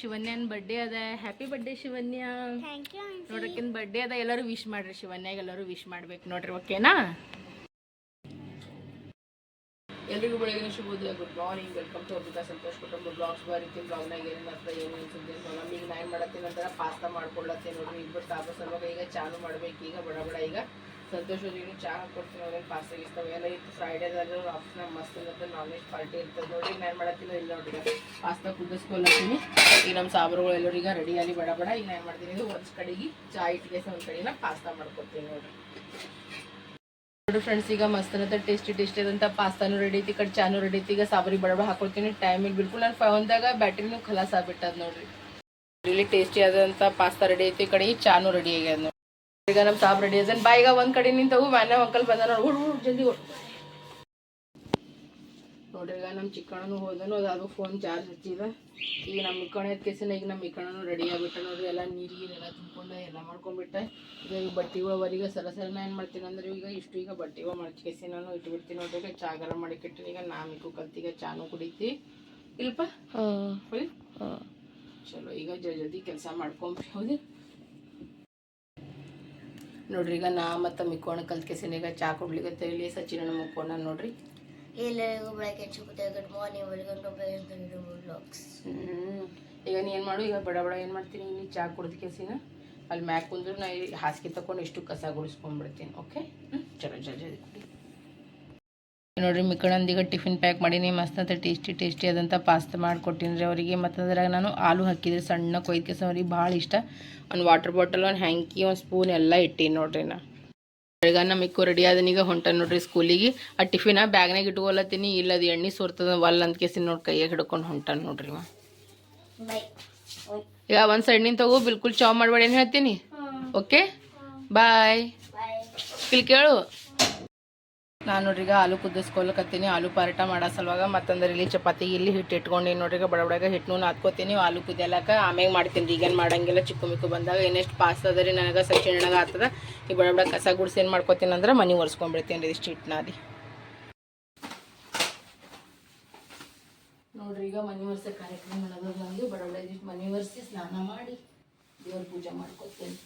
ಶಿವನ್ಯನ್ birthday ಅದ. Happy birthday Shivanya ನೋಡ್ರಕ್ಕಿನ್ birthday ಅದ. ಎಲ್ಲರೂ ವಿಶ್ ಮಾಡ್ರಿ ಶಿವನ್ಯಾಗ ಎಲ್ಲರೂ ವಿಶ್ ಮಾಡ್ಬೇಕು ನೋಡ್ರಿ ಓಕೆನಾ ಎಲ್ರಿಗೂ ಬೆಳಗಿನ ಶುಭೋದಯ good morning welcome to Abhita Santosh ಕುಟುಂಬ ಬ್ಲಾಗ್ಸ್ ಬರೀತಿ ಬ್ಲಾಗ್ನಾಗ ಏನೇನು ಆಗ್ತದೆ ಏನೇನು ಅನ್ಸುತ್ತೆ ನೋಡಮ್ಮ ಈಗ ನಾ ಏನು ಮಾಡತ್ತೀನಿ ನಂತರ ಪಾಸ್ತಾ ಮಾಡ್ಕೊಳ್ಳತ್ತೆ ನೋಡ್ರಿ. ಇಬ್ಬರು ಸಾಕು. ಸಲುವಾಗ ಈಗ ಚಾಲು ಮಾಡ್ಬೇಕು. ಈಗ ಬಡ ಬಡ ಈಗ. ಸಂತೋಷ್ ಅವ್ರಿಗೆ ಚಾ ಹಾಕೊಡ್ತೀನಿ ಅವ್ರಿಗೆ ಪಾಸ್ತಾ ಇರ್ತಾವೆ ಎಲ್ಲ ಇತ್ತು ಫ್ರೈಡೇದಾಗ ಆಫ್ಸ್ನಾಗ ಮಸ್ತ್ ಇರುತ್ತೆ ನಾನ್ ವೆಜ್ ಪಾರ್ಟಿ ಇರ್ತದೆ. ನೋಡಿ ನಾನು ಮಾಡತ್ತಿಲ್ಲ ಇಲ್ಲ ನೋಡ್ರಿ ಪಾಸ್ತ ಕುದಿಸ್ಕೊಳತ್ತೀನಿ ಈಗ ನಮ್ಮ ಸಾಬ್ರುಗಳು ಎಲ್ಲರಿಗ ರೆಡಿ ಆಗಿ ಬೇಡ ಬೇಡ. ಈಗ ನಾನು ಮಾಡ್ತೀನಿ. ಇದು ಒಂದು ಕಡೆಗೆ ಚಾ ಇಟ್ಟಿಗೆ ಒಂದು ಕಡೆನ ಪಾಸ್ತಾ ಮಾಡ್ಕೊತೀನಿ ನೋಡ್ರಿ. ನೋಡಿ ಫ್ರೆಂಡ್ಸ್ ಈಗ ಮಸ್ತ್ ಅಂತ ಟೇಸ್ಟಿ ಟೇಸ್ಟಿ ಆದಂಥ ಪಾಸ್ತಾನು ರೆಡಿ ಐತಿ. ಕಡೆ ಚಾನು ರೆಡಿ ಐತಿ. ಈಗ ಸಾಬರಿ ಬಡಬಡ ಹಾಕೊಳ್ತೀನಿ ಟೈಮಿಗೆ ಬಿಲ್ಕುಲ್ ನನ್ನ ಫೋನ್ದಾಗ ಬ್ಯಾಟ್ರಿನೂ ಖಲಾಸ್ ಆಗ್ಬಿಟ್ಟದ ನೋಡ್ರಿ. ಟೇಸ್ಟಿ ಆದಂತ ಪಾಸ್ತಾ ರೆಡಿ ಐತಿ. ಈ ಕಡೆ ಚಾನು ರೆಡಿ ಆಗ್ಯದ ಈಗ ನಮ್ಮ ಸಾಬ್ ರೆಡಿ ಅದೇನು ಬಾಯಿಗ ಒಂದು ಕಡೆ ನಿಂತವು ಮ್ಯಾನ ಅಂಕಲ್ ಬಂದ ನೋಡಿ ಹುಡು ಹುಡು ಜಲ್ದಿ ಹೊಡ್ ನೋಡ್ರಿ ಈಗ ನಮ್ಮ ಚಿಕ್ಕಣ್ಣನು ಹೋದನು ಅದು ಫೋನ್ ಚಾರ್ಜ್ ಹಚ್ಚಿದ. ಈಗ ನಮ್ಮ ಮಿಕ್ಕಣ ಎತ್ಕೇಸಿನ ಈಗ ನಮ್ಮ ಇಕ್ಕಣ್ಣನು ರೆಡಿ ಆಗ್ಬಿಟ್ಟ ನೋಡ್ರಿ ಎಲ್ಲ ನೀರಿಗೆ ಎಲ್ಲ ತುಂಬ್ಕೊಂಡ ಎಲ್ಲ ಮಾಡ್ಕೊಂಡ್ಬಿಟ್ಟೆ. ಈಗ ಈಗ ಬಟ್ಟೆಗಳು ಅವರಿಗೆ ಸರ ಸಲ ನಾ ಏನು ಮಾಡ್ತೀನಿ ಅಂದ್ರೆ ಈಗ ಇಷ್ಟು ಈಗ ಬಟ್ಟೆಗಳು ಮಡ್ಕೇಸಿ ನಾನು ಇಟ್ಬಿಡ್ತೀನಿ ನೋಡ್ರಿ ಈಗ ಚಾ ಗರಂ ಮಾಡಿ ಕೆಟ್ಟಿನಿ ಈಗ ನಾಮಿಕು ಕಲ್ತಿಗ ಚಾನು ಕುಡಿತಿ. ಇಲ್ಪ ಚಲೋ ಈಗ ಜಲ್ದಿ ಜಲ್ದಿ ಕೆಲಸ ಮಾಡ್ಕೊಂಬ್ರಿ ಹೌದು. ನೋಡ್ರಿ ಈಗ ನಾ ಮತ್ತು ಮಿಕ್ಕೋಣ ಕಲ್ತ್ಕೇಸಿನ ಈಗ ಚಾ ಕುಡ್ಲಿಕ್ಕೆ ಇಲ್ಲಿ ಸಚಿನ ಮುಕ್ಕೋಣ ನೋಡ್ರಿ. ಎಲ್ಲರಿಗೂ ಬೆಳಗ್ಗೆ good morning welcome to vlogs hmm. ಈಗ ನೀ ಏನು ಮಾಡು ಈಗ ಬಡ ಬಡ ಏನು ಮಾಡ್ತೀನಿ ಇಲ್ಲಿ ಚಾ ಕುಡ್ದ ಕೇಸಿನ ಅಲ್ಲಿ ಮ್ಯಾಕ್ ಕುಂದ್ರು ನಾ ಹಾಸಿಗೆ ತಕೊಂಡು ಇಷ್ಟು ಕಸ ಗುಡಿಸ್ಕೊಂಡ್ಬಿಡ್ತೀನಿ ಓಕೆ ಹ್ಞೂ ಚಲೋ ಜಲ್ದಿ ಕುಡಿ. ನೋಡ್ರಿ ಮಿಕ್ಕಳಂದೀಗ ಟಿಫಿನ್ ಪ್ಯಾಕ್ ಮಾಡೀನಿ ಮಸ್ತ್ ಅಂತ ಟೇಸ್ಟಿ ಟೇಸ್ಟಿ ಆದಂಥ ಪಾಸ್ತಾ ಮಾಡಿಕೊಟ್ಟಿನಿ ರೀ ಅವರಿಗೆ. ಮತ್ತು ಅದ್ರಾಗ ನಾನು ಆಲೂ ಹಾಕಿದ್ರೆ ಸಣ್ಣ ಕೊಯ್ದು ಸರಿ ಅವ್ರಿಗೆ ಭಾಳ ಇಷ್ಟ. ಒಂದು ವಾಟರ್ ಬಾಟಲ್ ಒಂದು ಹ್ಯಾಂಕಿ ಒಂದು ಸ್ಪೂನ್ ಎಲ್ಲ ಇಟ್ಟೀನಿ ನೋಡ್ರಿ ನಾ. ಈಗ ನಮ್ಮ ಇಕ್ಕು ರೆಡಿ ಆದನೀಗ ಹೊಂಟ ನೋಡ್ರಿ ಸ್ಕೂಲಿಗೆ ಆ ಟಿಫಿನ ಬ್ಯಾಗ್ನಾಗ ಇಟ್ಕೊಲತ್ತೀನಿ ಇಲ್ಲ ಅದು ಎಣ್ಣೆ ಸುರ್ತದ ಒಲ್ಲ ಅಂತ ಕೇಸಿನ ನೋಡಿ ಕೈಯಾಗ ಹಿಡ್ಕೊಂಡು ಹೊಂಟಾನ ನೋಡ್ರಿ ಈಗ ಒಂದು ಸೈಡ್ನಿಂದ ತಗೋ ಬಿಲ್ಕುಲ್ ಚಾವ್ ಮಾಡಬೇಡಿ ಏನು ಹೇಳ್ತೀನಿ? ಓಕೆ ಬಾಯ್ ಇಲ್ಲಿ ಕೇಳು. ನಾನು ನೋಡ್ರಿಗ ಆಲೂ ಕುದಿಸ್ಕೊಳಕತ್ತೀನಿ ಆಲೂ ಪರೋಟ ಮಾಡೋ ಸಲುವಾಗ ಮತ್ತಂದ್ರೆ ಇಲ್ಲಿ ಚಪಾತಿ ಇಲ್ಲಿ ಹಿಟ್ಟು ಇಟ್ಕೊಂಡು ನೋಡ್ರಿ ಈಗ ಬಡ ಬಡಗ ಹಿಟ್ಟು ನಾದ್ಕೋತೀನಿ ಆಲೂ ಕುದಿಯಲಕ್ಕ ಆಮೇಲೆ ಮಾಡ್ತೀನಿ ರೀ, ಈಗೇನು ಮಾಡಂಗಿಲ್ಲ ಚಿಕ್ಕ ಮಿಕ್ಕು ಬಂದಾಗ ಇನ್ನೆಷ್ಟು ಪಾಸ್ ಅದ ರೀ ನನಗೆ ಸಚಿ ನನಗೆ ಆಗ್ತದ. ಈ ಬಡ ಬಡ ಕಸ ಗುಡ್ಸಿ ಏನು ಮಾಡ್ಕೋತೀನಿ ಅಂದ್ರೆ ಮನೆ ಒರೆಸ್ಕೊಂಡ್ಬಿಡ್ತೀನಿ ರೀ ಇಷ್ಟು ರೀ. ನೋಡ್ರಿ ಈಗ ಮನೆ ಒರೆಸೋ ಕಾರ್ಯಕ್ರಮ ಬಂದು ಬಡ ಬಡ ಮನೆ ಒರೆಸಿ ಸ್ನಾನ ಮಾಡಿ ದೇವ್ರ ಪೂಜೆ ಮಾಡ್ಕೊತೀನಿ.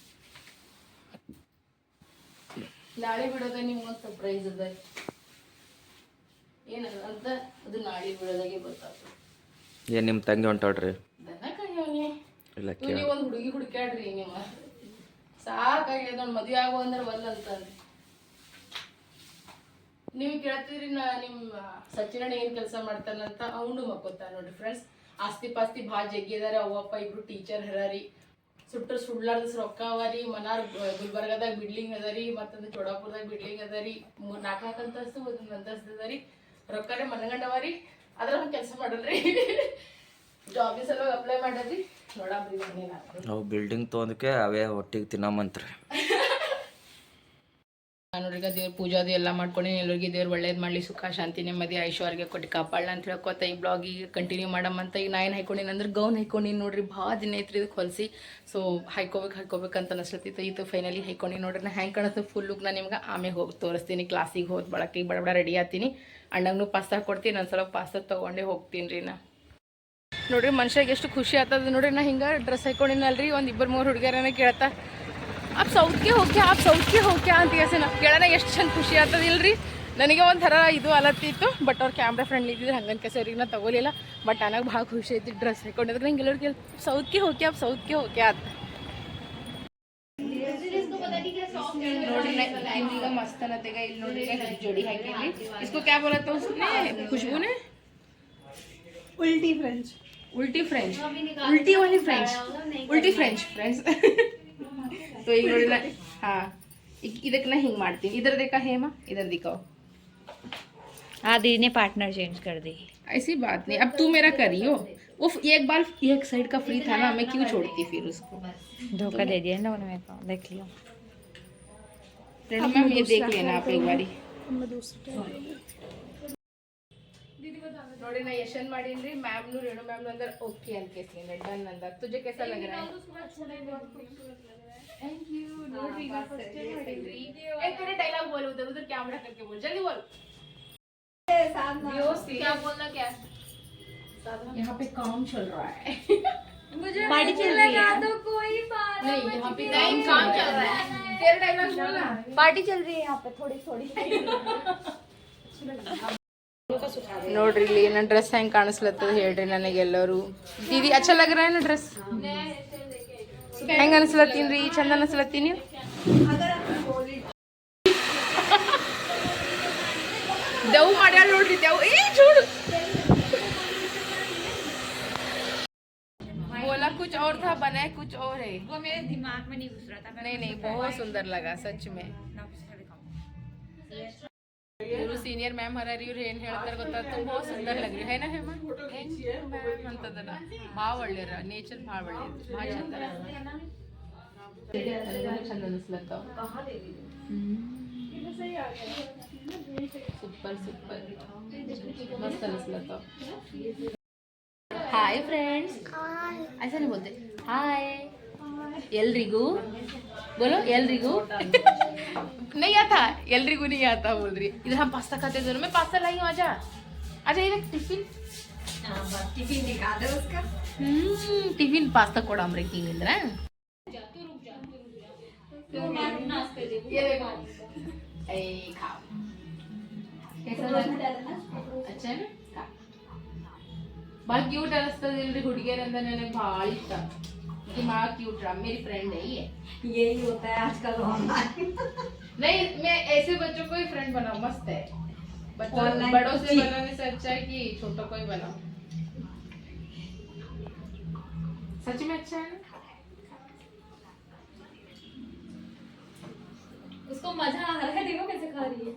ನಾಳೆ ಬಿಡೋದ ನಿಮ್ಗೊಂದು ಸರ್ಪ್ರೈಸ್ ಅದ. ಏನದ ಅಂತ ಅದು ನಾಳೆ ಬಿಡೋದಾಗೆ ಗೊತ್ತಾಗ್ತದೆ. ಏನ್ ನಿಮ್ಮ ತಂಗಿ ಹೊಂಟಾಳ್ರಿ ದನ ಕೈಯವನೇ ಇಲ್ಲ ನೀವು ಒಂದು ಹುಡುಗಿ ಹುಡುಕ್ಯಾಡ್ರಿ ನಿಮ್ಮ. ಸಾಕಾಗಿದೆ ನೋಡಿ ಮದುವೆ ಆಗೋ ಅಂದ್ರೆ ಒಲ್ಲ ನೀವು ಕೇಳ್ತೀರಿ ನಾ ನಿಮ್ಮ ಸಚಿನಣ್ಣ ಏನ್ ಕೆಲಸ ಮಾಡ್ತಾನಂತ ಅವನು ಮಕ್ಕೋತಾನ ನೋಡ್ರಿ ಫ್ರೆಂಡ್ಸ್ ಆಸ್ತಿ ಪಾಸ್ತಿ ಭಾಳ ಜಗ್ಗಿ ಅದಾರ ಅವ್ವಪ್ಪ ಇಬ್ರು ಟೀಚರ್ ಹರಾರಿ. ಸುಟ್ಟರು ಸುಡ್ಲಾರ್ದ ರೊಕ್ಕ ಅವ ರೀ ಮನಾರ್ ಗುಲ್ಬರ್ಗದಾಗ ಬಿಲ್ಡಿಂಗ್ ಅದ ರೀ ಮತ್ತೊಂದು ಚೋಡಾಪುರದಾಗ ಬಿಲ್ಡಿಂಗ್ ಅದ ರೀ ಮೂರ್ ನಾಲ್ಕು ನಾಲ್ಕು ಅಂತಸ್ತು ಒಂದೊಂದು ಅಂತಸ್ತು ಅದ ರೀ ರೊಕ್ಕನೇ ಮನಗಂಡ ಅವ ರೀ ಅದ್ರ ಕೆಲಸ ಮಾಡಲ್ರಿ. ಜಾಬ್ ಸಲುವಾಗಿ ಅಪ್ಲೈ ಮಾಡದ್ರಿ. ನೋಡಬ್ರಿ ಅವು ಬಿಲ್ಡಿಂಗ್ ತೊಗೊಂದಕ್ಕೆ ಅವೇ ಒಟ್ಟಿಗೆ ತಿನ್ನಮಂತ್ರಿ. ನಾನು ದೇವ್ರ ಪೂಜಾ ಅದು ಎಲ್ಲ ಮಾಡ್ಕೊಂಡು ಎಲ್ಲರಿಗೆ ದೇವ್ರು ಒಳ್ಳೇದು ಮಾಡಲಿ, ಸುಖ, ಶಾಂತಿ, ನೆಮ್ಮದಿ ಐಶ್ವರ್ಯ ಕೊಟ್ಟು ಕಾಪಾಡಲ ಅಂತ ಹೇಳ್ಕೊತ ಈ ಬ್ಲಾಗ್ ಈಗ ಕಂಟಿನ್ಯೂ ಮಾಡಮ್ಮಂತ ಈಗ ನಾ ಏನು ಹಾಕೊಂಡಿನಿ ಅಂದ್ರೆ ಗೌನ್ ಹಾಕೊಂಡಿನಿ ನೋಡ್ರಿ ಭಾಳ ದಿನ ಐತ್ರಿ ಇದಕ್ಕೆ ಹೊಲಿಸಿ. ಸೊ ಹಾಯ್ಕೋಬೇಕು ಅಂತ ಅನಿಸ್ಲತ್ತಿತ್ತು. ಇದು ಫೈನಲಿ ಹಾಕೊಂಡಿ ನೋಡ್ರಿ. ನಾ ಹೆಂಗೆ ಕಾಣಿಸ್ತು ಫುಲ್ ಲುಕ್ ನಾನು ನಿಮ್ಗೆ ಆಮೇಲೆ ಹೋಗಿ ತೋರಿಸ್ತೀನಿ. ಕ್ಲಾಸಿಗೆ ಹೋದ್ ಬಳಕೆ ಈಗ ಬಡ ರೆಡಿ ಆತೀನಿ. ಅಣ್ಣಗೂ ಪಾಸ್ತಾ ಕೊಡ್ತೀನಿ. ನಾನು ಸಲ ಪಾಸ್ತಾ ತೊಗೊಂಡೇ ಹೋಗ್ತೀನಿ ರೀ ನಾ. ನೋಡ್ರಿ ಮನುಷ್ಯಾಗ ಎಷ್ಟು ಖುಷಿ ಆತದ ನೋಡ್ರಿ. ನಾ ಹಿಂಗೆ ಡ್ರೆಸ್ ಹಾಕೊಂಡಿನಲ್ರಿ ಒಂದು ಇಬ್ಬರು ಮೂರು ಹುಡುಗಿಯರನ್ನ ಕೇಳ್ತಾ. ಆ ಸೌತ್ಗೆ ಹೋಗಿ ಆ ಸೌತ್ಗೆ ಹೋಗಿ ಅಂತ ಹೇಳ್ಸೇನ ಕೇಳೋಣ ಎಷ್ಟು ಚಂದ ಖುಷಿ ಆಗ್ತದೆ ಇಲ್ರಿ ನನಗೆ ಒಂಥರ ಇದು ಅಲತ್ತಿತ್ತು ಬಟ್ ಅವ್ರು ಕ್ಯಾಮ್ರಾ ಫ್ರೆಂಡ್ಲಿ ಇದ್ದಿದ್ರೆ ಹಂಗನ್ ಕೆಸರಿಗೆ ನಾ ತಗೋಲಿಲ್ಲ ಬಟ್ ನನಗೆ ಭಾಳ ಖುಷಿ ಐತಿ ಡ್ರೆಸ್ ಹಾಕೊಂಡಿದ್ರೆ ನಂಗೆ ಎಲ್ಲರಿಗೆ ಸೌತ್ಗೆ ಹೋಗಿ ಆ ಸೌತ್ಗೆ ಹೋಗಿ ಆತ ನೋಡ್ರಿ ಮಸ್ತ್ ಅನ್ನತ್ತೇಗ ಇಲ್ಲಿ ನೋಡ್ರಿ ಜೋಡಿ ಹಾಕಿಲ್ಲಿ ಇಸ್ಕೋ ಕ್ಯಾ ಬೋಲತ್ತ ಖುಷ್ಬುನೆ ಉಲ್ಟಿ ಫ್ರೆಂಚ್ ಉಲ್ಟಿ ಫ್ರೆಂಚ್ ಉಲ್ಟಿ ವಾಲಿ ಫ್ರೆಂಚ್ ಉಲ್ಟಿ ಫ್ರೆಂಚ್ ಫ್ರೆಂಡ್ಸ್ फ्रेंच फ्रेंड्स तो ಈಗ ನೋಡಿ ನಾ ಹಾ ಈಗ ಇದಕ್ಕೆ ನಾ ಹಿಂಗೆ ಮಾಡ್ತೀನಿ ಇದರ देखा ಹೇಮ इधर दिखाओ हाँ दीदी ने पार्टनर चेंज कर दी ऐसी बात नहीं अब तू मेरा करियो वो एक बार एक साइड का फ्री था ना मैं क्यों छोड़ती फिर उसको धोखा दे दिया ना उन्होंने मेरे को देख लियो रेणु मैम ये देख लेना आप एक बारी ನೋಡಿ ನಾ ಯಶನ್ ಮಾಡೀನಿ ಮ್ಯಾಮ್ನು ರೇಣು ಮ್ಯಾಮ್ನು ಅಂದ್ರೆ ಓಕೆ ಅಂತ ಕೇಸ್ತೀನಿ ಡನ್ ಅಂದ ತುಜೆ कैसा लग रहा है थैंक यू ನೋಡ್ರಿ ನಾ ಫಸ್ಟ್ ಟೈಮ್ ಮಾಡೀನಿ ಏ तेरे डायलॉग बोल उधर उधर कैमरा करके बोल जल्दी बोल क्या बोलना क्या यहाँ पे काम चल रहा है पार्टी चल रही है नहीं यहाँ पे नहीं काम चल रहा है तेरा डायलॉग बोलना पार्टी चल रही है यहाँ पे थोड़ी थोड़ी ನೋಡ್ರಿ ಇಲ್ಲಿ ನನ್ನ ಡ್ರೆಸ್ ಹೆಂಗ್ ಕಾಣಿಸ್ಲತ್ತದ ಹೇಳ್ರಿ ನನಗೆಲ್ಲರೂ ದೀದಿ ಅಚ್ಚ ಲಗ್ರ ಏನ ಡ್ರೆಸ್ ಹೆಂಗ ಅನ್ಸ್ಲತ್ತೀನ್ರಿ ಚಂದ ಅನ್ಸ್ಲತ್ತೀನಿ ದೆವ್ ಮಾಡ್ಯಾಳ ನೋಡ್ರಿ ದೆವ್ ಏ ಚೂಡು बोला कुछ और था बनाया कुछ और है वो मेरे दिमाग में नहीं घुस रहा था नहीं नहीं बहुत सुंदर लगा सच में ಇವರು ಸೀನಿಯರ್ ಮ್ಯಾಮ್ ಹರ ಇವ್ರು ಏನು ಹೇಳ್ತಾರೆ ಗೊತ್ತಾ? ತುಂಬ ಸುಂದರ ಲಗ್ರಿ ಹೇನ ಹೇಮ? ಅಂತದಲ್ಲ. ಭಾಳ ಒಳ್ಳೆಯರ ನೇಚರ್ ಭಾಳ ಒಳ್ಳೆಯದು ಭಾಳ ಚಂದ. ಚಂದ ಅನಿಸ್ಲತ್ತಾವ ಸೂಪರ್ ಸೂಪರ್ ಮಸ್ತ್ ಅನಿಸ್ಲತ್ತಾವ ಹಾಯ್ ಫ್ರೆಂಡ್ಸ್ ಆಯ್ತಾ ನೀವು ಹಾಯ್ ಎಲ್ರಿಗೂ बोलो ಎಲ್ರಿಗೂ नहीं आता ಎಲ್ರಿಗೂ नहीं आता बोल रही इधर हम पास्ता खाते थे मैं पास्ता लाई हूँ आजा आजा इधर टिफिन टिफिन दिखा दे उसका टिफिन पास्ता कोड़ा हम रखेंगे इधर हैं? ये देखो ए खाओ कैसा लगा अच्छा है ना खा. ಭಾಳ ಕ್ಯೂಟ್ ಅನಿಸ್ತದೆ ಇಲ್ರಿ ಹುಡುಗಿಯರಂದ್ರೆ ನನಗೆ ಭಾಳ ಇಷ್ಟ दिमाग क्यों रहा मेरी फ्रेंड नहीं है। यही होता है आजकल ऑनलाइन नहीं मैं ऐसे बच्चों को ही फ्रेंड बनाऊ मस्त है। बच्चों बड़ों से बनाने से अच्छा है कि छोटों को ही बनाऊ। सच में अच्छा है ना? उसको मज़ा आ रहा है देखो कैसे खा रही है।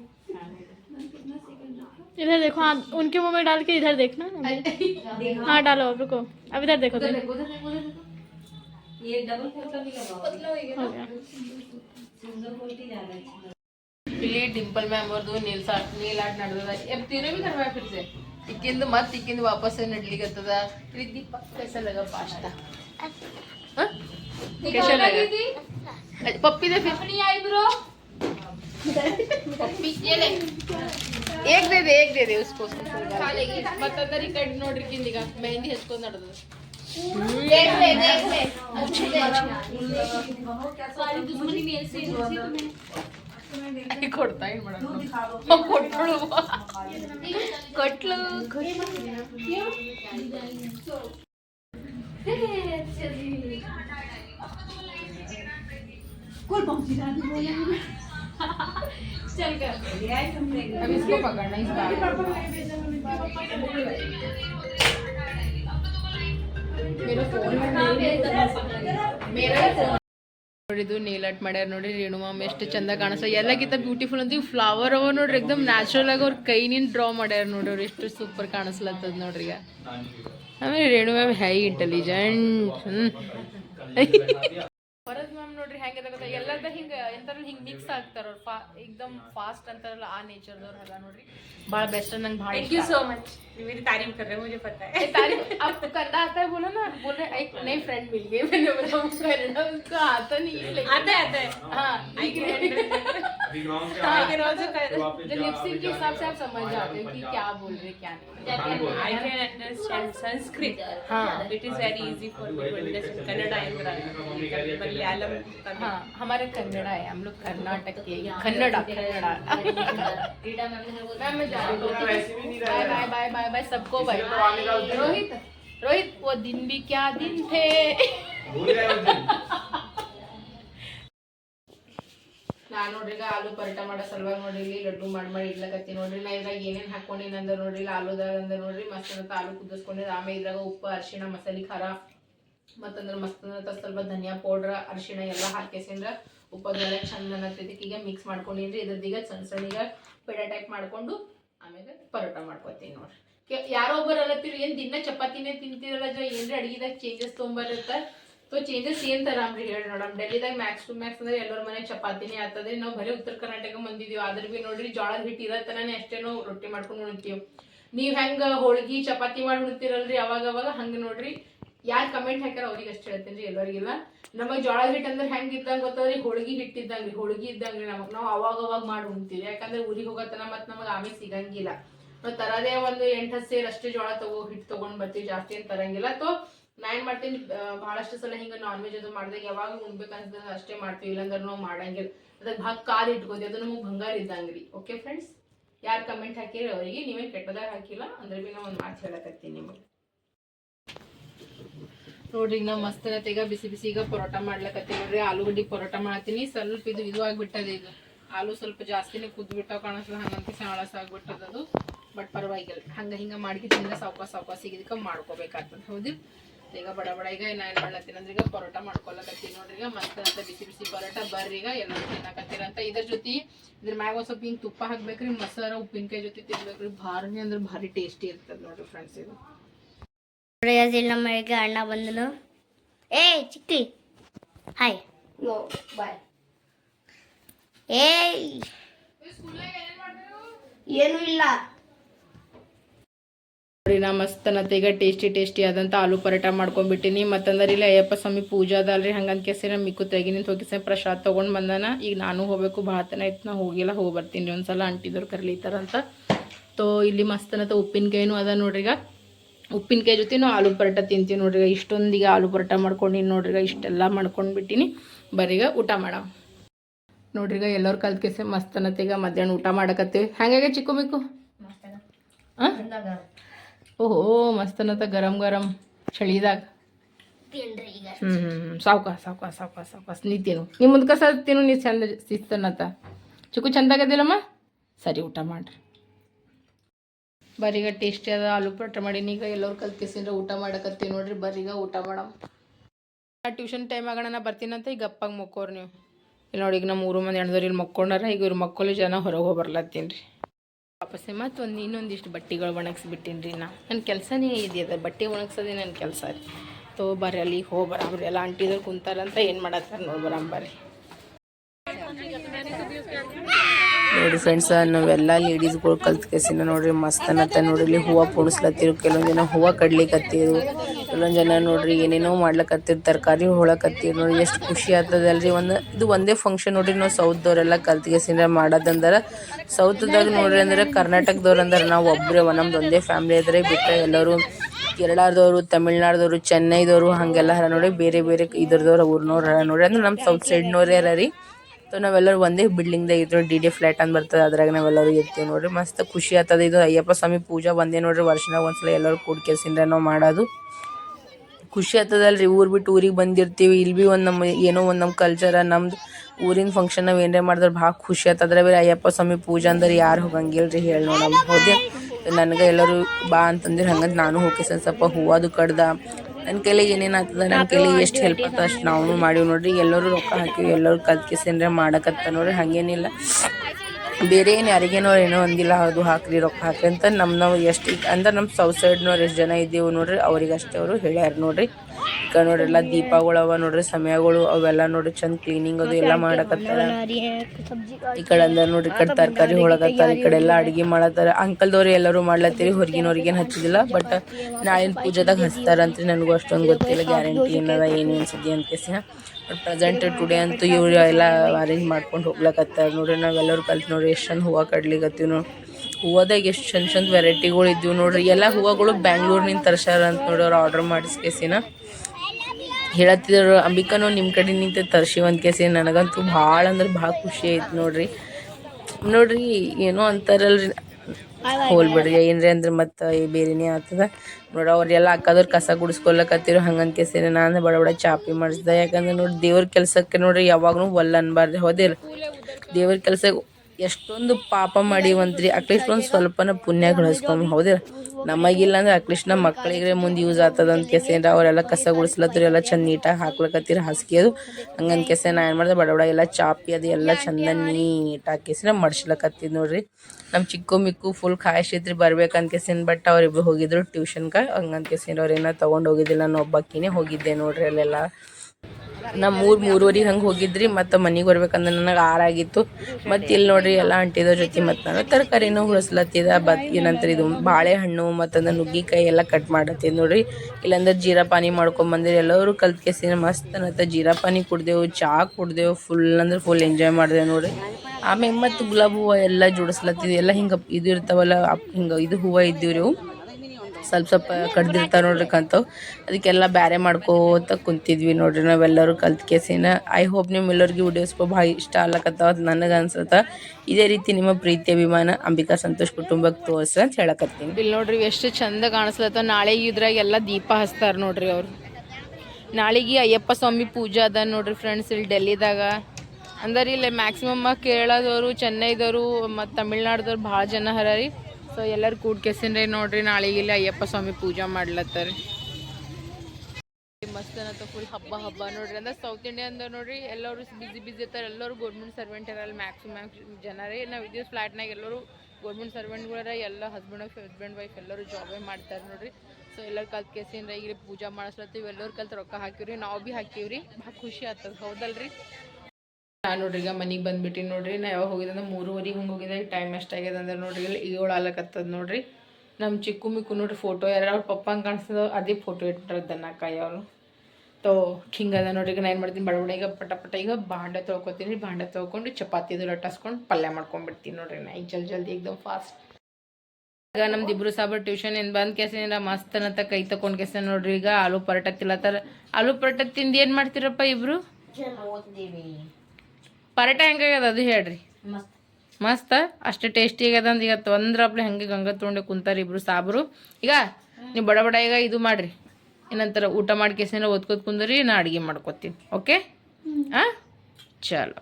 इधर देखो हाँ उनके मुँह में डाल के इधर देखना। हाँ डालो अब रुको। अब इधर देखो, देखो, देखो, देखो, देखो, देखो, देखो, देखो ये डबल कोट का भी पतला हो गया सिंगल कोट ही ज़्यादा अच्छा ಪ್ಲೀಟ್ ಡಿಂಪಲ್ ಮ್ಯಾಮ್ ಅವ್ರದ್ದು ನೀಲ್ ಆರ್ಟ್ ನೀಲ್ ಆರ್ಟ್ ನಡೆದದ ಎಬ್ ತಿರು ಬಿ ಕಡಿಮೆ ಆಗ್ಬಿಡ್ತೆ ಇಕ್ಕಿಂದ ಮತ್ತೆ ಇಕ್ಕಿಂದ ವಾಪಸ್ ನಡ್ಲಿಕತ್ತದ ಇಲ್ಲಿ ದೀಪ ಕೆಸಲಗ ಪಾಸ್ಟ ಕೆಸಲಗ ಪಪ್ಪಿದೆ ಫಿಫ್ಟಿ ಆಯ್ಬ್ರೋ पप्पी ये ले एक दे दे एक दे दे उसको मतलब अंदर ही कट नोड्री मेहंदी हस्को नडद देख ले देख ले अच्छे सारी दुश्मनी मेरे से इसी तो मैं ये कोटता ही बड़ा अब कोटलो कोटलो कोई पहुँची जाती हो यार चल कर अब इसको पकड़ना इस बार ನೋಡಿದ್ದು ನೇಲ್ ಆರ್ಟ್ ಮಾಡ್ಯಾರ ನೋಡಿ ರೇಣು ಎಷ್ಟು ಚಂದ ಕಾಣಿಸ್ತಾ. ಎಲ್ಲಕ್ಕಿಂತ ಬ್ಯೂಟಿಫುಲ್ ಅಂತ ಫ್ಲವರ್ ಅವ ನೋಡ್ರಿ, ಎಕ್ದಮ್ ನ್ಯಾಚುರಲ್ ಆಗಿ ಅವ್ರ ಕೈನಿಂದ ಡ್ರಾ ಮಾಡ್ಯಾರ ನೋಡ್ರಿ ಅವ್ರು ಎಷ್ಟು ಸೂಪರ್ ಕಾಣಿಸ್ಲತ್ತದ ನೋಡ್ರಿ ಈಗ. ಆಮೇಲೆ ರೇಣು ಹೈ ಇಂಟೆಲಿಜೆಂಟ್ ಭರತ್ ಮ್ಯಾಮ್ ನೋಡ್ರಿ ಹೆಂಗೆ ಗೊತ್ತಾ ಎಲ್ಲದ ಹಿಂಗ ಎಂತಾರ ಹಿಂಗ್ ಮಿಕ್ಸ್ ಆಗ್ತಾರ ಅವ್ರು ಫಾ ಏಕ್ದಮ್ ಫಾಸ್ಟ್ ಅಂತಾರಲ್ಲ ಆ ನೇಚರ್ದವ್ರು ಎಲ್ಲ ನೋಡ್ರಿ ಭಾಳ ಬೆಸ್ಟ್ ನಂಗೆ ಭಾಳ थैंक यू सो मच मेरी तारीफ कर रहे हैं मुझे पता है ए, तारीफ आपको करना आता है बोलो ना बोल रहे एक नई फ्रेंड मिल गई मैंने बोला वो करना उसको आता नहीं है लेकिन आता है आता है हाँ आई लेकिन I can also कर जो लिपस्टिक के हिसाब से आप समझ जाते हो कि क्या बोल रहे क्या नहीं I can understand Sanskrit. हाँ It is very easy for me to understand Kannada and Malayalam. Tamil. हाँ हमारे कन्नड़ा है हम लोग कर्नाटक के कन्नड़ा कन्नड़ा मैम मैं जा रही हूँ bye bye bye bye bye सबको बाय रोहित रोहित वो दिन भी क्या दिन थे ನಾನು ನೋಡ್ರಿ ಈಗ ಆಲೂ ಪರೋಟ ಮಾಡೋ ಸಲುವಾಗಿ ನೋಡ್ರಿ ಇಲ್ಲಿ ಲಡ್ಡು ಮಾಡಿ ಮಾಡಿ ಇಡ್ಲಕತ್ತಿ ನೋಡ್ರಿ ನಾ ಇದ್ರಾಗ ಏನೇನು ಹಾಕೊಂಡಿನಿ ಅಂದ್ರೆ ನೋಡ್ರಿ ಇಲ್ಲಿ ಆಲೂದಾಗ ಅಂದ್ರೆ ನೋಡ್ರಿ ಮಸ್ತ್ ಅಂತ ಆಲೂ ಕುದಿಸ್ಕೊಂಡಿದ್ದು ಆಮೇಲೆ ಇದ್ರಾಗ ಉಪ್ಪು ಅರಿಶಿಣ ಮಸಾಲೆ ಖಾರ ಮತ್ತಂದ್ರೆ ಅಂತ ಸ್ವಲ್ಪ ಧನಿಯಾ ಪೌಡ್ರ್ ಅರಿಶಿಣ ಎಲ್ಲ ಹಾಕಿಸಿಂದ್ರೆ ಉಪ್ಪು ಅದೆಲ್ಲ ಚಂದ ಅನ್ನತ್ತೈತಿ ಈಗ ಮಿಕ್ಸ್ ಮಾಡ್ಕೊಂಡಿನ್ರಿ. ಇದ್ರದೀಗ ಸಣ್ಣ ಸಣ್ಣ ಈಗ ಪೇಡ ಟೈಪ್ ಮಾಡ್ಕೊಂಡು ಆಮೇಲೆ ಪರೋಟ ಮಾಡ್ಕೊತೀನಿ ನೋಡ್ರಿ. ಯಾರೋ ಒಬ್ಬರು ಅಲ್ಲತ್ತೀರಿ ಏನ್ ದಿನ ಚಪಾತಿನೇ ತಿಂತೀರಲ್ಲ ಜ, ಏನ್ರಿ ಅಡಿಗೆದಾಗ ಚೇಂಜಸ್ ತೊಗೊಂಬರತ್ತ? ಸೊ ಚೇಂಜಸ್ ಏನು ತರಾಮ್ರಿ ಹೇಳಿ ನೋಡಮ್ ಡೆಲ್ಲಿದಾಗ ಮ್ಯಾಕ್ಸ್ ಟು ಮ್ಯಾಕ್ಸ್ ಅಂದ್ರೆ ಎಲ್ಲರ ಮನೆ ಚಪಾತಿನೇ ಆಗ್ತದೆ. ನಾವು ಬರೀ ಉತ್ತರ ಕರ್ನಾಟಕ ಬಂದಿದೀವಿ. ಆದ್ರೂ ಭೀ ನೋಡ್ರಿ ಜೋಳದ ಹಿಟ್ಟು ಇರತ್ತನೇ ಅಷ್ಟೇನೋ ರೊಟ್ಟಿ ಮಾಡ್ಕೊಂಡು ಉಣ್ತೀವಿ. ನೀವು ಹೆಂಗೆ ಹೋಳ್ಗಿ ಚಪಾತಿ ಮಾಡಿ ಉಣ್ತೀರಲ್ರಿ? ಅವಾಗ ಅವಾಗ ಹಂಗ ನೋಡ್ರಿ. ಯಾರು ಕಮೆಂಟ್ ಹಾಕ್ಯಾರ ಅವ್ರಿಗೆ ಅಷ್ಟು ಹೇಳ್ತೀನಿ ಎಲ್ಲರಿಗಿಲ್ಲ. ನಮಗೆ ಜೋಳ ಹಿಟ್ಟು ಅಂದ್ರೆ ಹೆಂಗೆ ಇದ್ದಂಗೆ ಗೊತ್ತದ್ರಿ ಹೋಳ್ಗಿ ಹಿಟ್ಟು ಇದ್ದಂಗ್ರಿ ಹೋಳ್ಗಿ ಇದ್ದಂಗ್ರಿ ನಮಗೆ. ನಾವು ಅವಾಗ ಅವಾಗ ಮಾಡಿ ಉಣ್ತೀವಿ. ಯಾಕಂದ್ರೆ ಊರಿಗೆ ಹೋಗತ್ತನ ಮತ್ತು ನಮಗೆ ಆಮೇಲೆ ಸಿಗಂಗಿಲ್ಲ. ನಾವು ತರದೇ ಒಂದು ಎಂಟು ಸೇರ್ ಅಷ್ಟೇ ಜೋಳ ತಗೋ ಹಿಟ್ಟು ತಗೊಂಡ್ ಬರ್ತೀವಿ. ಜಾಸ್ತಿ ಏನು ತರಂಗಿಲ್ಲ. ಅಥವಾ ನಾ ಏನು ಮಾಡ್ತೀನಿ? ಭಾಳಷ್ಟು ಸಲ ಹಿಂಗೆ ನಾನ್ ವೆಜ್ ಅದು ಮಾಡಿದಾಗ ಯಾವಾಗ ಉಣ್ಬೇಕಂತ ಅಷ್ಟೇ ಮಾಡ್ತೀವಿ. ಇಲ್ಲಾಂದ್ರೆ ನಾವು ಮಾಡಂಗಿಲ್ಲ. ಅದಕ್ಕೆ ಭಾಗ ಕಾಲು ಇಟ್ಕೋತೀವಿ. ಅದು ನಮಗೆ ಬಂಗಾರ ಇದ್ದಂಗ್ರಿ ಓಕೆ ಫ್ರೆಂಡ್ಸ್ ಯಾರು ಕಮೆಂಟ್ ಹಾಕಿರಿ ಅವರಿಗೆ ನೀವೇನು ಕೆಟ್ಟದಾಗ ಹಾಕಿಲ್ಲ. ಅಂದ್ರೆ ಭೀ ನಾ ಒಂದು ಮಾತು ಹೇಳಕತ್ತೀನಿ ನಿಮಗೆ. ನೋಡ್ರಿ ನಾವು ಮಸ್ತ್ ಈಗ ಬಿಸಿ ಬಿಸಿ ಈಗ ಪರೋಟ ಮಾಡ್ಲಕತ್ತೀವಿ ನೋಡ್ರಿ. ಆಲೂಗಡ್ಡಿ ಪರೋಟ ಮಾಡ್ತೀನಿ. ಸ್ವಲ್ಪ ಇದು ಇದು ಆಗ್ಬಿಟ್ಟದ ಇದು ಆಲೂ ಸ್ವಲ್ಪ ಜಾಸ್ತಿನೇ ಕುದ್ಬಿಟ್ಟಾವ ಕಾಣಿಸ್ತದ ಹಂಗಂತ ಸಾಳಸ ಆಗ್ಬಿಟ್ಟದ ಅದು. ಬಟ್ ಪರವಾಗಿಲ್ಲ. ಹಂಗ ಹಿಂಗ ಮಾಡ್ಕಿ ತಿಂದ್ರೆ ಸಾವ್ಕಾಸ ಸಾವ್ಕಾಸ ಇದಕ್ಕೆ ಮಾಡ್ಕೋಬೇಕಾಗ್ತದೆ. ಹೌದು? ಈಗ ಬಡ ಬಡ ಈಗ ನಾ ಏನು ಮಾಡ್ಲತ್ತೀನಿ ಅಂದ್ರೆ ಈಗ ಪರೋಟ ಮಾಡ್ಕೊಳಕತ್ತೀನಿ ನೋಡ್ರಿ. ಈಗ ಮಸ್ತ್ ಅಂತ ಬಿಸಿ ಬಿಸಿ ಪರೋಟ. ಬರ್ರಿ ಈಗ ಎಲ್ಲರೂ ತಿನ್ನಕತ್ತೀರಂತ ಇದ್ರ ಜೊತೆ ಇದ್ರ ಮ್ಯಾಗ ಒಂದ್ ಸ್ವಲ್ಪ ಹಿಂಗೆ ತುಪ್ಪ ಹಾಕ್ಬೇಕ್ರಿ. ಮಸಾಲ ಉಪ್ಪಿನಕಾಯಿ ಜೊತೆ ತಿನ್ಬೇಕ್ರಿ. ಭಾರಿ ಅಂದ್ರೆ ಭಾರಿ ಟೇಸ್ಟಿ ಇರ್ತದೆ ನೋಡ್ರಿ ಫ್ರೆಂಡ್ಸ್ ಇದು. ಇಲ್ಲಿ ನಮ್ಮ ಮನೆಗೆ ಅಣ್ಣ ಬಂದನು? ಏ ಚಿಕ್ಕಿ. ಹಾಯ್ ಬಾಯ್ ಏಯ್ ಏನೂ ಇಲ್ಲ. ನೋಡಿ ನಾ ಮಸ್ತ್ ಈಗ ಟೇಸ್ಟಿ ಟೇಸ್ಟಿ ಆದಂತ ಆಲೂ ಪರೋಟ ಮಾಡ್ಕೊಂಡ್ಬಿಟ್ಟಿನಿ. ಮತ್ತಂದ್ರೆ ಇಲ್ಲಿ ಅಯ್ಯಪ್ಪ ಸ್ವಾಮಿ ಪೂಜಾ ಅದ ಅಲ್ರಿ ಹಂಗಂತ ಕೇಸಿ ನಾ ಮಿಕ್ಕು ತೆಗಿನಿ ಹೋಗಿಸ ಪ್ರಸಾದ್ ತೊಗೊಂಡು ಬಂದಾನ. ಈಗ ನಾನು ಹೋಗ್ಬೇಕು ಭಾತನ ಇತ್ತು ನಾ ಹೋಗಿಲ್ಲ ಹೋಗಿ ಬರ್ತೀನಿ ಒಂದ್ಸಲ ಅಂಟಿದ್ರು ಕರ್ಲಿತಾರಂತ ತೋ ಇಲ್ಲಿ ಮಸ್ತನತ ಉಪ್ಪಿನಕಾಯಿನೂ ಅದ ನೋಡ್ರಿ ಈಗ. ಉಪ್ಪಿನಕಾಯಿ ಜೊತೆನೂ ಆಲೂ ಪರೋಟ ತಿಂತೀವಿ ನೋಡ್ರಿ ಇಷ್ಟೊಂದಿಗೆ ಆಲೂ ಪರೋಟ ಮಾಡ್ಕೊಂಡಿನಿ ನೋಡ್ರಿ ಇಷ್ಟೆಲ್ಲ ಮಾಡ್ಕೊಂಡ್ಬಿಟ್ಟಿನಿ. ಬರೀಗ ಊಟ ಮಾಡೋ ನೋಡ್ರಿಗ ಈಗ ಎಲ್ಲರೂ ಕಲ್ತ್ ಮಸ್ತನತೆಗ ಮಸ್ತನತ ಈಗ. ಮಧ್ಯಾಹ್ನ ಊಟ ಮಾಡಕತ್ತೀವಿ. ಹಂಗಾಗಿ ಚಿಕ್ಕು ಬೇಕು ಓಹೋ ಮಸ್ತನತ ಗರಂ ಗರಂ ಚಳಿದಾಗ. ಹ್ಮ್ ಈಗ. ಹ್ಞೂ ಸಾವ್ಕ ಸಾವ್ಕಾಸ ಸಾವ್ಕಾಸ ಸಾವ್ಕಾಸ ನೀ ತಿನ್ನು. ನಿಮ್ಮ ಮುಂದ್ಕ ಸಹ ತಿನ್ನು ನೀ ಚಂದ ಸಿಸ್ತನ್ನತ್ತ ಚಿಕ್ಕು ಚಂದಾಗದಿಲ್ಲಮ್ಮ? ಸರಿ ಊಟ ಮಾಡ್ರಿ. ಬರೀಗ ಟೇಸ್ಟಿ ಅದ, ಆಲೂ ಪರೋಟ ಮಾಡೀನಿ. ಈಗ ಎಲ್ಲರೂ ಕಲ್ತಿಸಿದ್ರೆ ಊಟ ಮಾಡಕತ್ತೀವಿ ನೋಡ್ರಿ, ಬರೀಗ ಊಟ ಮಾಡಮ್. ಟ್ಯೂಷನ್ ಟೈಮ್ ಆಗೋಣ, ನಾ ಬರ್ತೀನಂತ ಈಗ ಗಪ್ಪಾಗಿ ಮಕ್ಕೋರು ನೀವು. ಇಲ್ಲಿ ನೋಡಿ, ಈಗ ನಮ್ಮ ಊರು ಮಂದಿ ಹೆಣ್ದವ್ರು ಇಲ್ಲಿ ಮಕ್ಕೊಂಡಾರ, ಈಗ ಇವ್ರು ಮಕ್ಕಳು ಜನ ಹೊರಗೆ ಹೋಗ್ಬರ್ಲತ್ತೀನಿ ರೀ. ವಾಪಸ್ಸೆ ಮತ್ತು ಒಂದು ಇನ್ನೊಂದಿಷ್ಟು ಬಟ್ಟೆಗಳು ಒಣಗಿಸ್ಬಿಟ್ಟೀನಿ ರೀ ನಾ. ನನ್ನ ಕೆಲಸನೇ ಇದೆಯದ, ಬಟ್ಟೆ ಒಣಗ್ಸೋದೇ ನನ್ನ ಕೆಲಸ ರೀ. ತೋ ಬರ್ರಿ ಅಲ್ಲಿ ಹೋಗಿ ಅವ್ರು ಎಲ್ಲ ಆಂಟಿದ್ರು ಕುಂತಾರಂತ ಏನು ಮಾಡತ್ತಾರ ನೋಡಿ ಬರಾಂಬರಿ ನೋಡಿ ಫ್ರೆಂಡ್ಸ್ ನಾವೆಲ್ಲ ಲೇಡೀಸ್ಗಳು ಕಲ್ತ್ಕೇಸಿನ ನೋಡ್ರಿ ಮಸ್ತ್ ಅನ್ನತ್ತ ನೋಡ್ರಿ ಇಲ್ಲಿ ಹೂವು ಪುಣಿಸ್ಲತ್ತಿರು ಕೆಲವೊಂದು ಜನ ಹೂವು ಕಡ್ಲಿಕತ್ತಿರು, ಕೆಲವೊಂದು ಜನ ನೋಡ್ರಿ ಏನೇನೋ ಮಾಡ್ಲಕತ್ತಿರು, ತರಕಾರಿ ಹೊಳಕತ್ತಿರು ನೋಡಿ ಎಷ್ಟು ಖುಷಿ ಆಗ್ತದಲ್ರಿ. ಒಂದು ಇದು ಒಂದೇ ಫಂಕ್ಷನ್ ನೋಡ್ರಿ, ನಾವು ಸೌತ್ದವರೆಲ್ಲ ಕಲ್ತ್ಕೇಸಿನ ಮಾಡೋದಂದ್ರೆ ಸೌತ್ದಾಗ ನೋಡ್ರಿ ಅಂದ್ರೆ ಕರ್ನಾಟಕದವ್ರು ಅಂದ್ರೆ, ನಾವು ಒಬ್ಬರೇ ನಮ್ದು ಒಂದೇ ಫ್ಯಾಮಿಲಿ ಇದ್ರೆ ಬಿಟ್ಟರೆ ಎಲ್ಲರೂ ಕೇರಳದವರು, ತಮಿಳ್ನಾಡ್ದವರು, ಚೆನ್ನೈದವರು, ಹಾಗೆಲ್ಲ ಹರ ನೋಡಿ ಬೇರೆ ಬೇರೆ ಇದ್ರದವ್ರು ಊರ್ನವ್ರು ಹರ ನೋಡಿ ಅಂದ್ರೆ ನಮ್ಮ ಸೌತ್ ಸೈಡ್ನವ್ರೇ ರೀ. ಸೊ ನಾವೆಲ್ಲರೂ ಒಂದೇ ಬಿಲ್ಡಿಂಗ್ದಾಗ ಇದ್ರು ಡಿ ಡಿ ಫ್ಲ್ಯಾಟ್ ಅಂತ ಬರ್ತದೆ, ಅದ್ರಾಗ ನಾವೆಲ್ಲರೂ ಇರ್ತೀವಿ ನೋಡ್ರಿ. ಮಸ್ತ್ ಖುಷಿ ಆಗ್ತದೆ. ಇದು ಅಯ್ಯಪ್ಪ ಸ್ವಾಮಿ ಪೂಜಾ ಒಂದೇ ನೋಡ್ರಿ, ವರ್ಷನಾಗ ಒಂದ್ಸಲ ಎಲ್ಲರೂ ಕೂಡ್ಕೆಸಿಂದ ನಾವು ಮಾಡೋದು. ಖುಷಿ ಆಗ್ತದಲ್ರಿ, ಊರು ಬಿಟ್ಟು ಊರಿಗೆ ಬಂದಿರ್ತೀವಿ. ಇಲ್ಲಿ ಭೀ ಒಂದು ನಮ್ಮ ಏನೋ ಒಂದು ನಮ್ಮ ಕಲ್ಚರ ನಮ್ದು ಊರಿನ ಫಂಕ್ಷನ್ ನಾವು ಏನಾರ ಮಾಡಿದ್ರೆ ಭಾಳ ಖುಷಿ ಆಗ್ತದ್ರೆ ಬೇರೆ ಅಯ್ಯಪ್ಪ ಸ್ವಾಮಿ ಪೂಜಾ ಅಂದ್ರೆ ಯಾರು ಹೋಗಂಗಿಲ್ಲ ರೀ ಹೇಳಿ ನೋಡಮ್ಮ ಹೋದೆ ನನಗೆ ಎಲ್ಲರೂ ಬಾ ಅಂತಂದ್ರೆ ಹಂಗಂತ ನಾನು ಹೋಗಿ ಸ್ವಲ್ಪ ಹೂವದು ಕಡ್ದ ನನ್ನ ಕೈಲಿ ಏನೇನು ಆಗ್ತದೆ ನನ್ನ ಕೈಲಿ ಎಷ್ಟು ಹೆಲ್ಪ್ ಆಗ್ತದೆ ಅಷ್ಟು ನಾವು ಮಾಡೀವಿ ನೋಡ್ರಿ. ಎಲ್ಲರೂ ರೊಕ್ಕ ಹಾಕಿವಿ ಎಲ್ಲರೂ ಕಲ್ತ್ಕಿಸೇನ್ರೆ ಮಾಡಕತ್ತ ನೋಡ್ರಿ ಹಾಗೇನಿಲ್ಲ. ಬೇರೆ ಏನು ಯಾರಿಗೇನೋ ಏನೋ ಒಂದಿಲ್ಲ ಅದು ಹಾಕ್ರಿ ರೊಕ್ಕ ಹಾಕ್ರಿ ಅಂತ ನಮ್ಮ ನಾವು ಎಷ್ಟು ಅಂದ್ರೆ ನಮ್ಮ ಸೌತ್ ಸೈಡ್ನವ್ರು ಎಷ್ಟು ಜನ ಇದ್ದೀವಿ ನೋಡ್ರಿ ಅವ್ರಿಗೆ ಅಷ್ಟೇ ಅವರು ಹೇಳ್ಯಾರ ನೋಡ್ರಿ. ಕಡೆ ನೋಡ್ರಿ ಎಲ್ಲ ದೀಪಗಳು ಅವ ನೋಡ್ರಿ, ಸಮಯಗಳು ಅವೆಲ್ಲ ನೋಡ್ರಿ ಚಂದ ಕ್ಲೀನಿಂಗ್ ಅದು ಎಲ್ಲ ಮಾಡಕತ್ತಾರ. ಈ ಕಡೆ ಅಂದ ನೋಡ್ರಿ ಈ ಕಡೆ ತರಕಾರಿ ಹೊಳಗತ್ತಾರ ಈ ಕಡೆ ಎಲ್ಲ ಅಡಿಗೆ ಮಾಡತ್ತಾರ. ಅಂಕಲ್ದವ್ರು ಎಲ್ಲರೂ ಮಾಡ್ಲತ್ತೀರಿ ಹೊರಗಿನವ್ರಿಗೆ ಹಚ್ಚಿದಿಲ್ಲ ಬಟ್ ನಾಳಿನ ಪೂಜಾದಾಗ ಹಚ್ತಾರಂತ್ರಿ ನನಗೂ ಅಷ್ಟೊಂದು ಗೊತ್ತಿಲ್ಲ ಗ್ಯಾರಂಟಿ ಏನದ, ಏನು ಅನ್ಸಿದ್ದೆ ಅಂತ ಬಟ್ ಪ್ರೆಸೆಂಟ್ ಟುಡೇ ಅಂತೂ ಇವ್ರು ಎಲ್ಲ ಅರೇಂಜ್ ಮಾಡ್ಕೊಂಡು ಹೋಗ್ಲಕತ್ತಾರ ನೋಡ್ರಿ, ನಾವೆಲ್ಲರೂ ಕಲ್ತು ನೋಡ್ರಿ ಎಷ್ಟು ಚಂದ ಹೂವು ಕಡ್ಲಿಕತ್ತೀವಿ ನೋಡಿ. ಹೂವದಾಗ ಎಷ್ಟು ಚಂದ ಚಂದ ವೆರೈಟಿಗಳು ಇದ್ವು ನೋಡ್ರಿ, ಎಲ್ಲ ಹೂವುಗಳು ಬ್ಯಾಂಗ್ಳೂರ್ನಿಂದ ತರ್ಸಾರ ಅಂತ ನೋಡಿ ಅವ್ರು ಆರ್ಡರ್ ಮಾಡಿಸ್ಕೇಸಿನ ಹೇಳತ್ತಿದ್ರು, ಅಂಬಿಕಾನು ನಿಮ್ಮ ಕಡೆ ನಿಂತ ಒಂದು ಕೇಸಿ ನನಗಂತೂ ಭಾಳ ಅಂದ್ರೆ ಭಾಳ ಖುಷಿ ಆಯ್ತು ನೋಡ್ರಿ. ನೋಡ್ರಿ, ಏನೋ ಅಂತಾರಲ್ರಿ. ಹೋಲ್ ಬಿಡ್ರಿ, ಏನ್ರಿ ಅಂದ್ರೆ ಮತ್ತೆ ಬೇರೆನೇ ಆಗ್ತದ. ನೋಡ ಅವ್ರೆಲ್ಲ ಅಕ್ಕದವ್ರು ಕಸ ಗುಡಿಸ್ಕೊಳ್ಳಕತ್ತಿರು ಹಂಗಂತ ಕೇಸಿನ ನಾನು ಬಡ ಬಡ ಚಾಪಿ ಮಾಡಿಸ್ದೆ. ಯಾಕಂದ್ರೆ ನೋಡಿ ದೇವ್ರ ಕೆಲಸಕ್ಕೆ ನೋಡ್ರಿ ಯಾವಾಗಲೂ ಒಲ್ಲ ಅನ್ಬಾರ್ದು ಹೋದಿರ್ ದೇವ್ರ ಕೆಲಸ ಎಷ್ಟೊಂದು ಪಾಪ ಮಾಡೀವಂತ್ರಿ. ಅಟ್ಲೀಸ್ಟ್ ಒಂದು ಸ್ವಲ್ಪನ ಪುಣ್ಯ ಗಳಿಸ್ಕೊಂಬ ಹೌದಿಲ್ಲ ನಮಗಿಲ್ಲ ಅಂದ್ರೆ ಅಟ್ಲೀಸ್ಟ್ ನಮ್ಮ ಮಕ್ಕಳಿಗೆ ಮುಂದೆ ಯೂಸ್ ಆಗ್ತದ ಅಂತ ಕೇಸಿ ಅವರೆಲ್ಲ ಕಸ ಗುಡಿಸ್ಲತ್ರಿ ಎಲ್ಲ ಚಂದ ನೀಟಾಗಿ ಹಾಕ್ಲಕತ್ತಿರ, ಹಾಸಿಗೆ ಅದು. ಹಂಗಂತ ಕೆಸೆ ನಾ ಏನು ಮಾಡಿದೆ ಬಡ ಎಲ್ಲ ಚಾಪಿ ಅದು ಎಲ್ಲ ಚಂದ ನೀಟಾಗಿ ಕೇಸಿನ ಮಡ್ಸ್ಲಕತ್ತಿದ್ ನೋಡ್ರಿ. ನಮ್ಮ ಚಿಕ್ಕು ಮಿಕ್ಕು ಫುಲ್ ಇದ್ರಿ ಬರ್ಬೇಕಂತ ಕೇಸಿನ. ಬಟ್ ಅವ್ರಿಬ್ರು ಹೋಗಿದ್ರು ಟ್ಯೂಷನ್ಗೆ ಹಂಗಂತ ಕೇಸಿನ ಅವ್ರು ಏನೋ ತೊಗೊಂಡು ಹೋಗಿದ್ದಿಲ್ಲ ನಾನು ಒಬ್ಬಕ್ಕಿನೇ ಹೋಗಿದ್ದೆ ನೋಡ್ರಿ ಅಲ್ಲೆಲ್ಲ. ನಾ ಮೂರು ಮೂರುವರೆಗೆ ಹಂಗೆ ಹೋಗಿದ್ರಿ, ಮತ್ತು ಮನೆಗೆ ಬರ್ಬೇಕಂದ್ರೆ ನನಗೆ ಆರಾಗಿತ್ತು ಮತ್ತು ಇಲ್ಲಿ ನೋಡ್ರಿ ಎಲ್ಲ ಅಂಟಿದ ಜೊತೆ ಮತ್ತು ನಾನು ತರಕಾರಿನೂ ಉಳಿಸ್ಲತ್ತಿದ ಬತ್ ಏನಂತಾರೆ ಇದು ಬಾಳೆಹಣ್ಣು ಮತ್ತಂದ್ರೆ ನುಗ್ಗಿಕಾಯಿ ಎಲ್ಲ ಕಟ್ ಮಾಡತ್ತಿದ್ ನೋಡ್ರಿ. ಇಲ್ಲಾಂದ್ರೆ ಜೀರಾ ಪಾನಿ ಮಾಡ್ಕೊಂಬಂದಿರಿ ಎಲ್ಲರೂ ಕಲ್ತ್ ಕೇಸಿನ ಮಸ್ತ್ ಅನ್ನತ್ತ ಜೀರಾ ಪಾನಿ ಕುಡ್ದೆವು, ಚಾ ಕುಡ್ದೆವು ಫುಲ್ ಅಂದ್ರೆ ಫುಲ್ ಎಂಜಾಯ್ ಮಾಡಿದೆವು ನೋಡ್ರಿ. ಆಮೇಲೆ ಮತ್ತು ಗುಲಾಬ್ ಹೂವು ಎಲ್ಲ ಜೋಡಿಸ್ಲತ್ತಿದ್ವಿ, ಎಲ್ಲ ಹಿಂಗೆ ಇದು ಇರ್ತಾವಲ್ಲ ಹಿಂಗೆ ಇದು ಹೂವು ಇದ್ದೀವ್ರಿ ಅವು. ಸ್ವಲ್ಪ ಸ್ವಲ್ಪ ಕಡ್ದಿರ್ತಾವೆ ನೋಡ್ರಿ ಕಂತವು. ಅದಕ್ಕೆಲ್ಲ ಬ್ಯಾರೆ ಮಾಡ್ಕೋತ ಕುಂತಿದ್ವಿ ನೋಡ್ರಿ ನಾವೆಲ್ಲರೂ ಕಲ್ತ್ ಕೇಸಿನ. ಐ ಹೋಪ್ ನಿಮ್ಮ ಎಲ್ಲರಿಗೂ ವಿಡಿಯೋಸ್ ಭಾಳ ಇಷ್ಟ ಆಗ್ಲಕತ್ತಾವ. ನನಗೆ ಅನ್ಸತ್ತ. ಇದೇ ರೀತಿ ನಿಮ್ಮ ಪ್ರೀತಿ, ಅಭಿಮಾನ, ಅಂಬಿಕಾ, ಸಂತೋಷ್ ಕುಟುಂಬಕ್ಕೆ ತೋರ್ಸ ಅಂತ ಹೇಳಕತ್ತೀನಿ. ಇಲ್ಲಿ ನೋಡ್ರಿ ಎಷ್ಟು ಚಂದ ಕಾಣಿಸ್ಲತ್ತ ನಾಳೆ ಇದ್ರಾಗ ಎಲ್ಲ ದೀಪ ಹಚ್ತಾರೆ ನೋಡ್ರಿ ಅವ್ರು. ನಾಳೆಗೆ ಅಯ್ಯಪ್ಪ ಸ್ವಾಮಿ ಪೂಜೆ ಅದ ನೋಡ್ರಿ ಫ್ರೆಂಡ್ಸ್ ಇಲ್ಲಿ ಡೆಲ್ಲಿದಾಗ. ಅಂದ್ರೆ ಇಲ್ಲಿ ಮ್ಯಾಕ್ಸಿಮಮ್ ಕೇರಳದವರು ಚೆನ್ನೈದವರು ಮತ್ತು ತಮಿಳ್ನಾಡ್ದವ್ರು ಭಾಳ ಜನ ಹರ ರೀ. ಸೊ ಎಲ್ಲರೂ ಕೂಡ್ ಕೆಸಿನ್ರಿ ನೋಡ್ರಿ, ನಾಳೆಗೆ ಇಲ್ಲಿ ಅಯ್ಯಪ್ಪ ಸ್ವಾಮಿ ಪೂಜಾ ಮಾಡ್ಲತ್ತಾರ. ಮಸ್ತ್ ಅನ್ನತ್ತ ಫುಲ್ ಹಬ್ಬ ಹಬ್ಬ ನೋಡ್ರಿ. ಅಂದ್ರೆ ಸೌತ್ ಇಂಡಿಯನ್ದ ನೋಡ್ರಿ, ಎಲ್ಲರೂ ಬಿಸಿ ಬಿಸಿ ಇರ್ತಾರೆ. ಎಲ್ಲರೂ ಗೌರ್ಮೆಂಟ್ ಸರ್ವೆಂಟ್ ಇರಲ್ಲ ಮ್ಯಾಕ್ಸಿಮಮ್ ಜನ ರೀ. ನಾವು ಇದ್ದೀವಿ ಫ್ಲಾಟ್ನಾಗ ಎಲ್ಲರೂ ಗೌರ್ಮೆಂಟ್ ಸರ್ವೆಂಟ್ಗಳರ ಎಲ್ಲ ಹಸ್ಬೆಂಡ್ ವೈಫ್ ಹಸ್ಬೆಂಡ್ ವೈಫ್ ಎಲ್ಲರೂ ಜಾಬೇ ಮಾಡ್ತಾರೆ ನೋಡ್ರಿ. ಸೊ ಎಲ್ಲರೂ ಕಲ್ತ್ ಕೇಸಿಂದ್ರೆ ಈಗ ಪೂಜಾ ಮಾಡಿಸ್ಲತ್ತೀವಿ. ಎಲ್ಲರೂ ಕಲ್ತು ರೊಕ್ಕ ಹಾಕಿವ್ರಿ. ನಾವು ಭೀ ಹಾಕಿವ್ರಿ. ಭಾಳ ಖುಷಿ ಆಗ್ತದೆ ಹೌದಲ್ರಿ? ನಾನು ನೋಡ್ರಿ ಈಗ ಮನೆಗೆ ಬಂದ್ಬಿಟ್ಟು ನೋಡ್ರಿ, ನಾ ಯಾವಾಗ ಹೋಗಿದ್ದೆ ಅಂದ್ರೆ ಮೂರುವರೆಗೆ ಹಂಗೆ ಹೋಗಿದ್ದೆ. ಟೈಮ್ ಎಷ್ಟಾಗ್ಯದ ಅಂದ್ರೆ ನೋಡ್ರಿ, ಇಲ್ಲಿ ಏಳು ಆಲಕತ್ತದ ನೋಡ್ರಿ. ನಮ್ಮ ಚಿಕ್ಕು ಮಿಕ್ಕು ನೋಡ್ರಿ ಫೋಟೋ ಯಾರು ಅವ್ರ ಪಪ್ಪಂಗೆ ಕಾಣಿಸ್ತದ ಅದೇ ಫೋಟೋ ಇಟ್ಬಿಟ್ರೆ ದನ್ನಕಾಯಿ ಅವರು ತೋ ಹಿಂಗದ ನೋಡ್ರಿ, ಈಗ ನಾ ಏನು ಮಾಡ್ತೀನಿ ಬಡಬಡ ಈಗ ಪಟ ಪಟ ಈಗ ಬಾಂಡೆ ತೊಳ್ಕೊತೀನಿ ರೀ, ಬಾಂಡೆ ತೊಳ್ಕೊಂಡು ಚಪಾತಿದು ಲಟ್ಟಿಸ್ಕೊಂಡು ಪಲ್ಯ ಮಾಡ್ಕೊಂಡ್ಬಿಡ್ತೀನಿ ನೋಡ್ರಿ ನಾ ಈಗ ಜಲ್ದಿ ಜಲ್ದಿ ಏಕ್ದಮ್ ಫಾಸ್ಟ್ ಈಗ ನಮ್ದು ಇಬ್ರು ಸಾಬರ್ ಟ್ಯೂಷನ್ ಏನು ಬಂದು ಕೆಸಿನ ಮಸ್ತ್ ಅನ್ನತ್ತ ಕೈ ತಕೊಂಡು ಕೆಸ ನೋಡ್ರಿ, ಈಗ ಆಲೂ ಪರೋಟ ತಿಲ್ಲತ್ತಾರ ಆಲೂ ಪರೋಟ ತಿಂದು ಏನು ಮಾಡ್ತೀರಪ್ಪ ಇಬ್ರು? ಪರೋಟ ಹೆಂಗಾಗ್ಯದ ಅದು ಹೇಳ್ರಿ. ಮಸ್ತ್. ಅಷ್ಟು ಟೇಸ್ಟಿ ಆಗ್ಯದ ಅಂದ್ರೆ ಈಗ ತೊಂದ್ರಪ್ಲೆ ಹಂಗೆ ಗಂಗ ತೊಗೊಂಡೆ ಕುಂತಾರ ಇಬ್ರು ಸಾಬ್ರು. ಈಗ ನೀವು ಬಡ ಬಡ ಈಗ ಇದು ಮಾಡ್ರಿ. ಏನಂತಾರ ಊಟ ಮಾಡಿ ಕೆಸಿನ ಓದ್ಕೋತ ಕುಂದ್ರಿ ನಾ ಅಡುಗೆ ಮಾಡ್ಕೊತೀನಿ. ಓಕೆ? ಹಾಂ ಚಲೋ.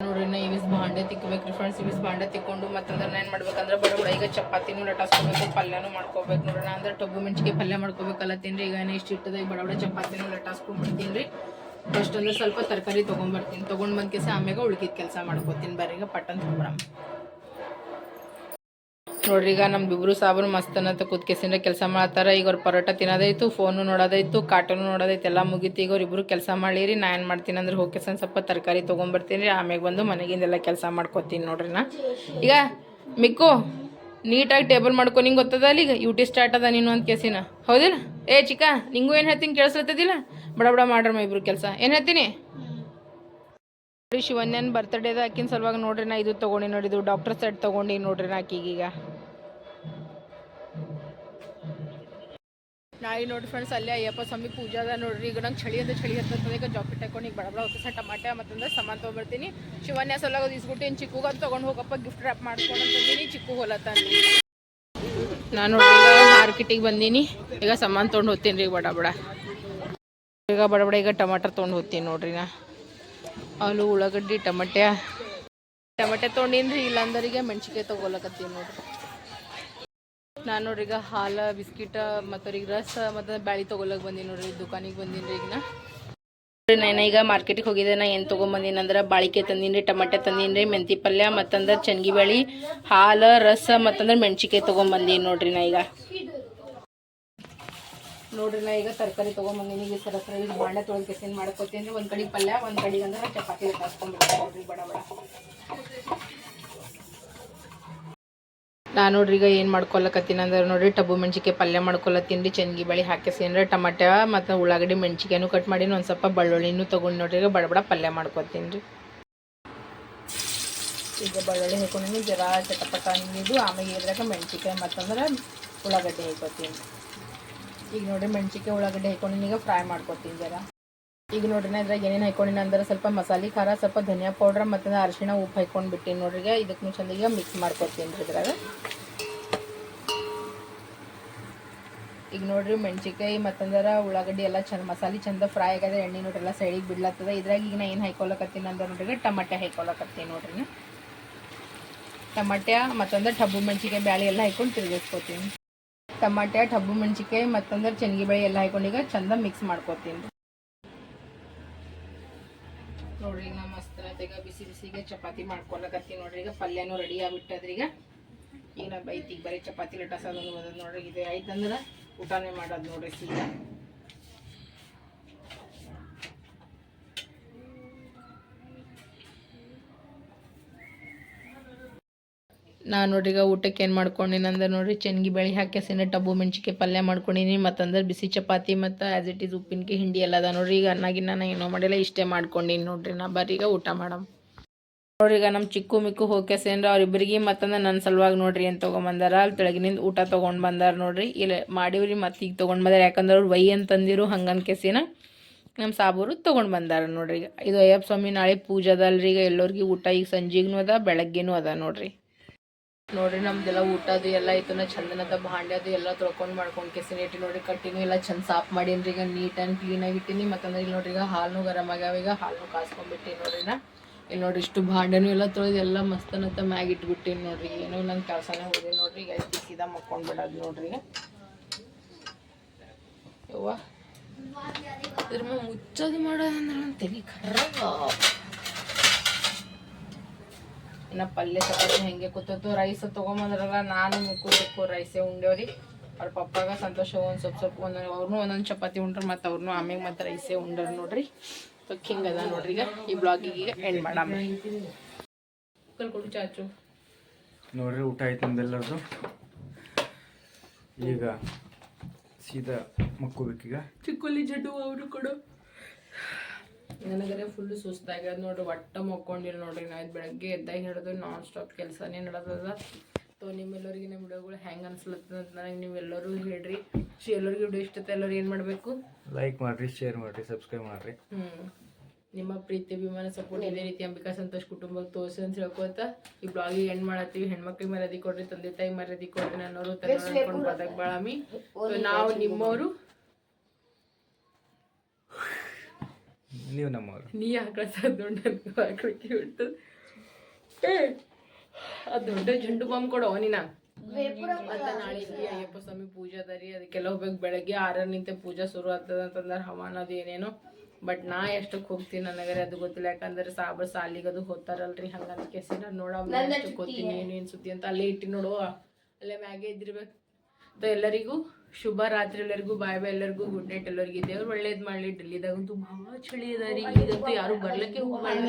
ನೋಡ್ರಿ ನಾ ಇವಿಸ್ ಬಾಂಡೆ ತಿಕ್ಕಬೇಕ್ರಿ ಫ್ರೆಂಡ್ಸ್ ಇವಿಸ್ ಬಾಂಡೆ ತಿಕ್ಕೊಂಡು ಮತ್ತಂದ್ರೆ ನಾ ಏನು ಮಾಡ್ಬೇಕಂದ್ರೆ ಬಡ ಬಡ ಈಗ ಚಪಾತಿನೂ ಲಟಾಸ್ಕೋಬೇಕು ಪಲ್ಯನೂ ಮಾಡ್ಕೋಬೇಕು ನೋಡ್ರಿ. ನಾ ಅಂದ್ರೆ ಟೊಬ್ಬು ಮೆಣಸಿಗೆ ಪಲ್ಯ ಮಾಡ್ಕೋಬೇಕಲ್ಲ ತಿನ್ರಿ. ಈಗ ಏನೇ ಇಷ್ಟು ಇಟ್ಟದ ಬಡ ಬಡ ಚಪಾತಿನೂ ಲಟಾಸ್ಕೊಂಡ್ಬಿಡ್ತೀನಿ ರೀ. ಫಸ್ಟ್ ಅಂದ್ರೆ ಸ್ವಲ್ಪ ತರಕಾರಿ ತಗೊಂಡ್ಬರ್ತೀನಿ. ತಗೊಂಡ್ ಬಂದ್ ಕೆಸ ಆಮ್ಯಾಗ ಉಳ್ಕಿದ ಕೆಲಸ ಮಾಡ್ಕೋತೀನಿ ಬರ್ರಿ ಈಗ ಪಟ್ಟನ್ ತೊಗೊಬರಮ್ಮ ನೋಡ್ರಿ ಈಗ ನಮ್ದು ಇಬ್ರು ಸಾಬ್ರು ಮಸ್ತ್ ಅನ್ನತ್ತ ಕೂತ್ಕೆಸಿಂದ ಕೆಲಸ ಮಾಡ್ತಾರ. ಈಗ ಅವ್ರ ಪರೋಟ ತಿನ್ನೋದಾಯ್ತು ಫೋನು ನೋಡೋದಾಯ್ತು ಕಾಟನು ನೋಡೋದೈತು, ಎಲ್ಲ ಮುಗೀತು. ಈಗ ಅವ್ರು ಇಬ್ರು ಕೆಲಸ ಮಾಡಿರಿ, ನಾ ಏನು ಮಾಡ್ತೀನಿ ಅಂದ್ರೆ ಹೋಗಿ ಸ್ವಲ್ಪ ತರಕಾರಿ ತೊಗೊಂಬರ್ತೀನಿ ರೀ ಆಮ್ಯಾಗ ಬಂದು ಮನೆಗಿಂದೆಲ್ಲ ಕೆಲಸ ಮಾಡ್ಕೊತೀನಿ ನೋಡ್ರಿ ನಾ ಈಗ ಮಿಕ್ಕು, ನೀಟಾಗಿ ಟೇಬಲ್ ಮಾಡ್ಕೊ, ನಿಂಗೆ ಗೊತ್ತದ ಅಲ್ಲಿ ಈಗ? ಯೂಟಿ ಸ್ಟಾರ್ಟ್ ಅದ ನೀನು ಅಂತ ಕೇಸಿನ ಹೌದಿಲ್ಲ ಏ ಚಿಕ್ಕ, ನಿಂಗೂ ಏನು ಹೇಳ್ತೀನಿ ಕೇಳಿಸ್ಲತ್ತದಿಲ್ಲ? ಬಡ ಬಡ ಮಾಡ್ರಮ್ಮ ಇಬ್ರು ಕೆಲಸ. ಏನು ಹೇಳ್ತೀನಿ? ನೋಡಿ ಶಿವನ್ಯನ್ ಬರ್ತಡೇದ ಆಕಿನ ಸಲುವಾಗಿ ನೋಡ್ರಿ ನಾ ಇದು ತಗೊಂಡಿ ನೋಡಿದ್ರು ಡಾಕ್ಟರ್ ಸೆಟ್ ತಗೊಂಡಿ ನೋಡ್ರಿ ನಾ ಆಕಿಗೀಗ. ನಾಯಿ ನೋಡ್ರಿ ಫ್ರೆಂಡ್ಸ್ ಅಲ್ಲೇ ಅಯ್ಯಪ್ಪ ಸ್ವಾಮಿ ಪೂಜೆ ಅದ ನೋಡ್ರಿ. ಈಗ ನಂಗೆ ಚಳಿ ಅಂತ ಚಳಿ ಹತ್ತದ ಈಗ ಜಾಕೆಟ್ ಹಾಕೊಂಡು ಈಗ ಬಡಬಡ ಸಹ ಟಮಾಟೆ ಮತ್ತಂದ್ರೆ ಸಾಮಾನು ತೊಗೊಬರ್ತೀನಿ ಶಿವನ್ಯ ಸಲುವಾಗಿ ಅದು ಇಸ್ಬಿಟ್ಟು ಏನು ಚಿಕ್ಕುಗ ಅದು ತೊಗೊಂಡು ಹೋಗಪ್ಪ ಗಿಫ್ಟ್ ರ್ಯಾಪ್ ಮಾಡ್ಕೊಂಡು ಅಂತಂದಿನಿ ಚಿಕ್ಕು ಅಂತ ನಾನು ಮಾರ್ಕೆಟಿಗೆ ಬಂದೀನಿ. ಈಗ ಸಾಮಾನು ತೊಗೊಂಡು ಹೋಗ್ತೀನಿ ರೀ ಬಡ ಬಡ. ಈಗ ಬಡ ಬಡ ಈಗ ಟಮಾಟರ್ ತೊಗೊಂಡು ಹೋಗ್ತೀನಿ ನೋಡ್ರಿ ನಾ. ಆಲೂ, ಉಳ್ಳಾಗಡ್ಡಿ, ಟಮಾಟ್ಯ. ಟಮಾಟೆ ತೊಗೊಂಡಿನ್ರಿ ಇಲ್ಲಾಂದ್ರಿಗೆ ಮೆಣಸಿಕಾಯಿ ತೊಗೊಳಕತ್ತೀನಿ ನೋಡ್ರಿ. ನಾನು ನೋಡ್ರಿ ಈಗ ಹಾಲು, ಬಿಸ್ಕಿಟ, ಮತ್ತು ಈಗ ರಸ, ಮತ್ತು ಬ್ಯಾಳಿ ತೊಗೊಳಕ್ ಬಂದೀನಿ ನೋಡ್ರಿ, ದುಕಾನಿಗೆ ಬಂದೀನಿ ರೀ ಈಗ ನಾ. ನಾನು ಈಗ ಮಾರ್ಕೆಟಿಗೆ ಹೋಗಿದ್ದೆ, ನಾ ಏನು ತೊಗೊಂಬಂದಿನಿ ಅಂದ್ರೆ ಬಾಳಿಕೆ ತಂದೀನಿ ರೀ ಟಮಟೆ ತಂದೀನಿ ರೀ ಮೆಂತಿ ಪಲ್ಯ, ಮತ್ತಂದ್ರೆ ಚನ್ಗಿ ಬ್ಯಾಳಿ, ಹಾಲು, ರಸ, ಮತ್ತಂದ್ರೆ ಮೆಣಸಿಕಾಯಿ ತೊಗೊಂಬಂದೀನಿ ನೋಡ್ರಿ ನಾ ಈಗ. ನೋಡ್ರಿ ನಾ ಈಗ ತರಕಾರಿ ತೊಗೊಂಬಂದಿನಿ ಈಗ ಸರ ಸರ ಈಗ ಬಾಂಡೆ ತೊಳೆದು ಕೆಸಿನ ಮಾಡ್ಕೊತೀನಿ ಒಂದು ಕಡೆ ಪಲ್ಯ, ಒಂದು ಕಡೆಗೆ ಅಂದ್ರೆ ಚಪಾತಿ ಕಾಸ್ಕೊಂಡ್ಬಿಡ್ತೀನಿ ನೋಡ್ರಿ, ಬಡ ಬಡ. ನಾನು ನೋಡ್ರಿ ಈಗ ಏನು ಮಾಡ್ಕೊಳಕತ್ತೀನಿ ಅಂದ್ರೆ ನೋಡ್ರಿ ಟಬ್ಬು ಮೆಣಸಿಗೆ ಪಲ್ಯ ಮಾಡ್ಕೊಳತ್ತೀನಿ ರೀ, ಚನ್ಗಿ ಬಳಿ ಹಾಕಿಸೀನಿ ಟಮಾಟೆ ಮತ್ತು ಉಳ್ಳಾಗಡ್ಡಿ ಮೆಣಸಿಗೆನೂ ಕಟ್ ಮಾಡಿ ಒಂದು ಸ್ವಲ್ಪ ಬೆಳ್ಳುಳ್ಳಿನೂ ತೊಗೊಂಡು ನೋಡ್ರಿ ಈಗ ಬಡ ಬಡ ಪಲ್ಯ ಮಾಡ್ಕೊತೀನಿ ರೀ. ಈಗ ಬೆಳ್ಳುಳ್ಳಿ ಹಾಕೊಂಡಿನಿ ಜರಾ ಚಟಪಟ ಅನ್ನಿದ್ದು ಆಮೇಲೆ ಇದ್ರಾಗ ಮೆಣಸಿಕಾಯಿ ಮತ್ತಂದ್ರೆ ಉಳ್ಳಾಗಡ್ಡಿ ಹಾಕೋತೀನಿ ಈಗ ನೋಡ್ರಿ ಮೆಣಸಿಕಾಯಿ ಉಳ್ಳಾಗಡ್ಡೆ ಹಾಕೊಂಡಿನಿ, ಈಗ ಫ್ರೈ ಮಾಡ್ಕೊತೀನಿ ಜರ. ಈಗ ನೋಡ್ರಿ ಇದ್ರಾಗ ಏನೇನು ಹಾಕೊಂಡಿನಿ ಅಂದ್ರೆ ಸ್ವಲ್ಪ ಮಸಾಲೆ ಖಾರ, ಸ್ವಲ್ಪ ಧನಿಯಾ ಪೌಡ್ರ್ ಮತ್ತು ಅರಿಶಿಣ ಉಪ್ಪು ಹಾಕೊಂಡು ಬಿಟ್ಟೀನಿ ನೋಡ್ರಿ ಇದಕ್ಕೆ ಚಂದ ಈಗ ಮಿಕ್ಸ್ ಮಾಡ್ಕೊತೀನಿ ರೀ ಇದ್ರಾಗ. ಈಗ ನೋಡ್ರಿ ಮೆಣಸಿಕಾಯಿ ಮತ್ತಂದ್ರೆ ಉಳ್ಳಾಗಡ್ಡಿ ಎಲ್ಲ ಚಂದ ಮಸಾಲೆ ಚಂದ ಫ್ರೈ ಆಗ್ಯದ, ಎಣ್ಣೆ ನೋಡ್ರಿ ಎಲ್ಲ ಸೈಡಿಗೆ ಬಿಡ್ಲತ್ತದ. ಇದ್ರಾಗ ಈಗ ನಾ ಏನು ಹಾಕೊಳಕತ್ತೀನಿ ಅಂದ್ರೆ ನೋಡ್ರಿ ಟಮಾಟೆ ಹಾಕೊಳ್ಳಕತ್ತೀನಿ ನೋಡ್ರಿ. ಟಮಾಟ್ಯ ಮತ್ತಂದ್ರೆ ಟಬ್ಬು ಮೆಣಸಿಕಾಯಿ ಬ್ಯಾಳಿ ಎಲ್ಲ ಹಾಕೊಂಡು ತಿರುಗಿಸ್ಕೊತೀನಿ. ಟಮಾಟ್ಯ ಟಬ್ಬು ಮೆಣಸಿಕಾಯಿ ಮತ್ತಂದ್ರೆ ಚೆನ್ಗಿ ಬೆಳೆ ಎಲ್ಲ ಹಾಕೊಂಡು ಈಗ ಚಂದ ಮಿಕ್ಸ್ ಮಾಡ್ಕೊತೀನಿ. ನೋಡ್ರಿ ನಾ ಮಸ್ತ್ ಈಗ ಬಿಸಿ ಬಿಸಿಗೆ ಚಪಾತಿ ಮಾಡ್ಕೊಳಕತ್ತೀನಿ ನೋಡ್ರಿ. ಈಗ ಪಲ್ಯನೂ ರೆಡಿ ಆಗಿಬಿಟ್ಟದ್ರಿ ಈಗ. ಈಗ ನಾ ಬೈತಿಗೆ ಬರೀ ಚಪಾತಿ ಲಟಾಸೋದೊಂದು ಬಂದದ ನೋಡ್ರಿ. ಇದು ಆಯ್ತಂದ್ರೆ ಊಟನೇ ಮಾಡೋದು ನೋಡ್ರಿ ಸೀದಾ ನಾನು ನೋಡ್ರಿ ಈಗ ಊಟಕ್ಕೆ ಏನು ಮಾಡ್ಕೊಂಡಿನಿ ಅಂದ್ರೆ ನೋಡ್ರಿ ಚೆನ್ಗಿ ಬೆಳೆ ಹಾಕ್ಯಾಸಿನ ಟಬ್ಬು ಮೆಣಸಿಗೆ ಪಲ್ಯ ಮಾಡ್ಕೊಂಡಿನಿ. ಮತ್ತಂದ್ರೆ ಬಿಸಿ ಚಪಾತಿ ಮತ್ತು ಆ್ಯಸ್ ಇಟ್ ಈಸ್ ಉಪ್ಪಿನಕಾಯಿ ಹಿಂಡಿ ಎಲ್ಲ ಅದ ನೋಡ್ರಿ. ಈಗ ಅನ್ನಾಗಿನ್ನ ನಾನು ಏನೋ ಮಾಡಿಲ್ಲ, ಇಷ್ಟೇ ಮಾಡ್ಕೊಂಡಿನಿ ನೋಡ್ರಿ ನಾ ಬರ್ರಿ ಈಗ ಊಟ ಮಾಡಮ್. ನೋಡ್ರಿ ಈಗ ನಮ್ಮ ಚಿಕ್ಕು ಮಿಕ್ಕು ಹೋಗ್ಯಾಸೇನ್ರ ಅವ್ರಿಬ್ರಿಗೆ ಮತ್ತಂದ್ರೆ ನನ್ನ ಸಲುವಾಗಿ ನೋಡ್ರಿ ಏನು ತೊಗೊಂಬಂದಾರ ಅಲ್ಲಿ ತೆಳಗಿನಿಂದ ಊಟ ತೊಗೊಂಡು ಬಂದಾರ ನೋಡ್ರಿ. ಇಲ್ಲ ಮಾಡಿವ್ರಿ ಮತ್ತೆ ಈಗ ತೊಗೊಂಡು ಬಂದಾರ. ಯಾಕಂದ್ರೆ ಅವ್ರು ವೈ ಅಂತಂದಿರು ಹಂಗನ್ ಕೆಸಿನ ನಮ್ಮ ಸಾಬೂರು ತೊಗೊಂಡು ಬಂದಾರ ನೋಡ್ರಿ ಈಗ. ಇದು ಅಯ್ಯಪ್ಪ ಸ್ವಾಮಿ ನಾಳೆ ಪೂಜೆ ಅದಲ್ರಿ. ಈಗ ಎಲ್ಲರಿಗೂ ಊಟ ಈಗ ಸಂಜೆಗೂ ಅದ, ಬೆಳಗ್ಗೆನೂ ಅದ ನೋಡ್ರಿ. ನೋಡ್ರಿ ನಮ್ದೆಲ್ಲ ಊಟ ಅದು ಎಲ್ಲ ಐತನ ಚಂದನದ ಅದು ಎಲ್ಲ ತೊಳ್ಕೊಂಡು ಮಾಡ್ಕೊಂಡು ಕೆಸಿನ ಇಟ್ಟು ನೋಡ್ರಿ, ಕಟ್ಟಿನೂ ಎಲ್ಲ ಚಂದ ಸಾಫ್ ಮಾಡೀನಿ ಈಗ ನೀಟ್ ಆ್ಯಂಡ್ ಕ್ಲೀನಾಗಿ ಇಟ್ಟಿನಿ. ಮತ್ತಂದ್ರೆ ಇಲ್ಲಿ ನೋಡ್ರಿ ಈಗ ಹಾಲು ಗರಮ್ ಆಗ್ಯಾವ, ಈಗ ಹಾಲು ಕಾಸ್ಕೊಂಡ್ಬಿಟ್ಟಿನಿ ನೋಡ್ರಿ ನಾ. ಇಲ್ಲಿ ನೋಡ್ರಿ ಇಷ್ಟು ಭಾಂಡೆನೂ ಎಲ್ಲ ತೊಳೆದು ಎಲ್ಲ ಮಸ್ತನತ್ತ ಮ್ಯಾಗ ಇಟ್ಬಿಟ್ಟಿನಿ ನೋಡ್ರಿ, ಏನೋ ನನ್ನ ಕೆಲಸನೇ ಹೋಗಿ ನೋಡ್ರಿ. ಈಗ ಬಿಸಿದ ಸೀದಾ ಮಕ್ಕೊಂಡ್ಬಿಡೋದು ನೋಡ್ರಿ ಯವ್ವ. ಇದ್ರ ಮುಚ್ಚೋದು ಮಾಡೋದಂದ್ರೆ ತೆಗಿ ಖರಾಬ. ಇನ್ನು ಪಲ್ಯ ಚಪಾತಿ ಹೆಂಗೆ ಕೂತತ್ತು ರೈಸ್ ತೊಗೊಂಬಂದ್ರಲ್ಲ ನಾನು ಮುಕ್ಕು ರೈಸೇ ಉಂಡೇವ್ರಿ ಅವ್ರ ಪಪ್ಪಾಗ ಸಂತೋಷ ಒಂದು ಸ್ವಲ್ಪ ಸ್ವಲ್ಪ ಒಂದೊಂದು ಅವ್ರನ್ನೂ ಒಂದೊಂದು ಚಪಾತಿ ಉಂಡ್ರು ಮತ್ತು ಅವ್ರನ್ನೂ ಆಮೇಲೆ ಮತ್ತು ರೈಸೇ ಉಂಡ್ರಿ ನೋಡ್ರಿ. ಸೊ ಅದ ನೋಡ್ರಿ ಈಗ ಈ ಬ್ಲಾಗಿಗೆ ಈಗ ಎಂಡ್ ಮಾಡಮ್ಮ ಕೊಡು ಚಾಚು ನೋಡ್ರಿ ಊಟ ಆಯ್ತು ನಮ್ದೆಲ್ಲರದು ಈಗ ಸೀದಾ ಮಕ್ಕೋಬೇಕೀಗ ಚಿಕ್ಕಲ್ಲಿ ಜಡ್ಡು ಅವರು ಕೊಡು. ನನಗರೆ ಫುಲ್ ಸುಸ್ತಾಗ್ಯದ ನೋಡ್ರಿ ಒಟ್ಟ ಮಕ್ಕೊಂಡಿಲ್ಲ ನೋಡ್ರಿ. ನಾ ಇದು ಬೆಳಗ್ಗೆ ಎದ್ದಾಗ ಹಿಡಿದು ನಾನ್ ಸ್ಟಾಪ್ ಕೆಲಸನೇ ನಡೆದದ. ಸೊ ನಿಮ್ಮೆಲ್ಲರಿಗೆ ನಮ್ಮ ವಿಡಿಯೋಗಳು ಹೆಂಗೆ ಅನ್ಸ್ಲತ್ತದ ಅಂತ ನನಗೆ ನೀವೆಲ್ಲರೂ ಹೇಳ್ರಿ. ಎಲ್ಲರಿಗೂ ವಿಡಿಯೋ ಇಷ್ಟ ಎಲ್ಲರೂ ಏನು ಮಾಡಬೇಕು? ಲೈಕ್ ಮಾಡಿರಿ ಶೇರ್ ಮಾಡಿರಿ ಸಬ್ಸ್ಕ್ರೈಬ್ ಮಾಡಿರಿ. ಹ್ಞೂ ನಿಮ್ಮ ಪ್ರೀತಿ ಅಭಿಮಾನ ಸಪೋರ್ಟ್ ಇದೇ ರೀತಿ ಅಂಬಿಕಾ ಸಂತೋಷ್ ಕುಟುಂಬಕ್ಕೆ ತೋರಿಸಿ ಅಂತ ಹೇಳ್ಕೊತ ಈ ಬ್ಲಾಗಿಗೆ ಎಂಡ್ ಮಾಡತ್ತೀವಿ. ಹೆಣ್ಮಕ್ಳಿಗೆ ಮರ್ಯಾದೆ ಕೊಡ್ರಿ ತಂದೆ ತಾಯಿ ಮರ್ಯಾದೆ ಕೊಡ್ರಿ ಅನ್ನೋರು ತನ್ನ ಬದಕ್ ಬಾಳಮಿ ನಾವು ನಿಮ್ಮವರು ನೀವು ನಮ್ಮವರು. ನೀ ಆಕಳ ದೊಡ್ಡ ಹಾಕ್ಲಿಕ್ಕೆ ಬಿಟ್ಟು ಆ ದೊಡ್ಡ ಜಂಡು ಬಾಂಬ್ ಕೊಡು ನೀನ ಮತ್ತೆ ನಾಳೆ ಅಯ್ಯಪ್ಪ ಸ್ವಾಮಿ ಪೂಜಾ ಅದ ರೀ ಅದಕ್ಕೆಲ್ಲ ಹೋಗ್ಬೇಕು ಬೆಳಗ್ಗೆ ಆರರ ನಿಂತ ಪೂಜೆ ಶುರು ಆಗ್ತದ ಅಂತಂದ್ರೆ ಹವಾನ ಅದು ಏನೇನೋ. ಬಟ್ ನಾ ಎಷ್ಟಕ್ಕೆ ಹೋಗ್ತೀನಿ ನನಗರೆ ಅದು ಗೊತ್ತಿಲ್ಲ ಯಾಕಂದ್ರೆ ಸಾಬ ಸಾಲಿಗೆ ಅದು ಹೋಗ್ತಾರಲ್ರಿ ಹಂಗಂತ ಕೇಸಿ ನಾನು ನೋಡಮ್ಮ ಎಷ್ಟಕ್ಕೆ ಹೋಗ್ತೀನಿ ಏನೇನು ಸುದ್ದಿ ಅಂತ. ಅಲ್ಲೇ ಇಟ್ಟು ನೋಡು ಅಲ್ಲೇ ಮ್ಯಾಗೆ ಇದ್ದಿರ್ಬೇಕು. ಎಲ್ಲರಿಗೂ ಶುಭ ರಾತ್ರಿ ಎಲ್ಲರಿಗೂ ಬಾಯ್ ಬಾಯ್ ಎಲ್ಲರಿಗೂ ಗುಡ್ ನೈಟ್ ಎಲ್ಲರಿಗೂ ದೇವ್ರು ಒಳ್ಳೇದು ಮಾಡಲಿ ಡೆಲ್ಲಿದಾಗಂತೂ ಭಾಳ ಚಳಿ ಅದ ರೀ. ಇದಂತೂ ಯಾರು ಬರ್ಲಿಕ್ಕೆ ಹೋಗ್ಬಾರ್ದು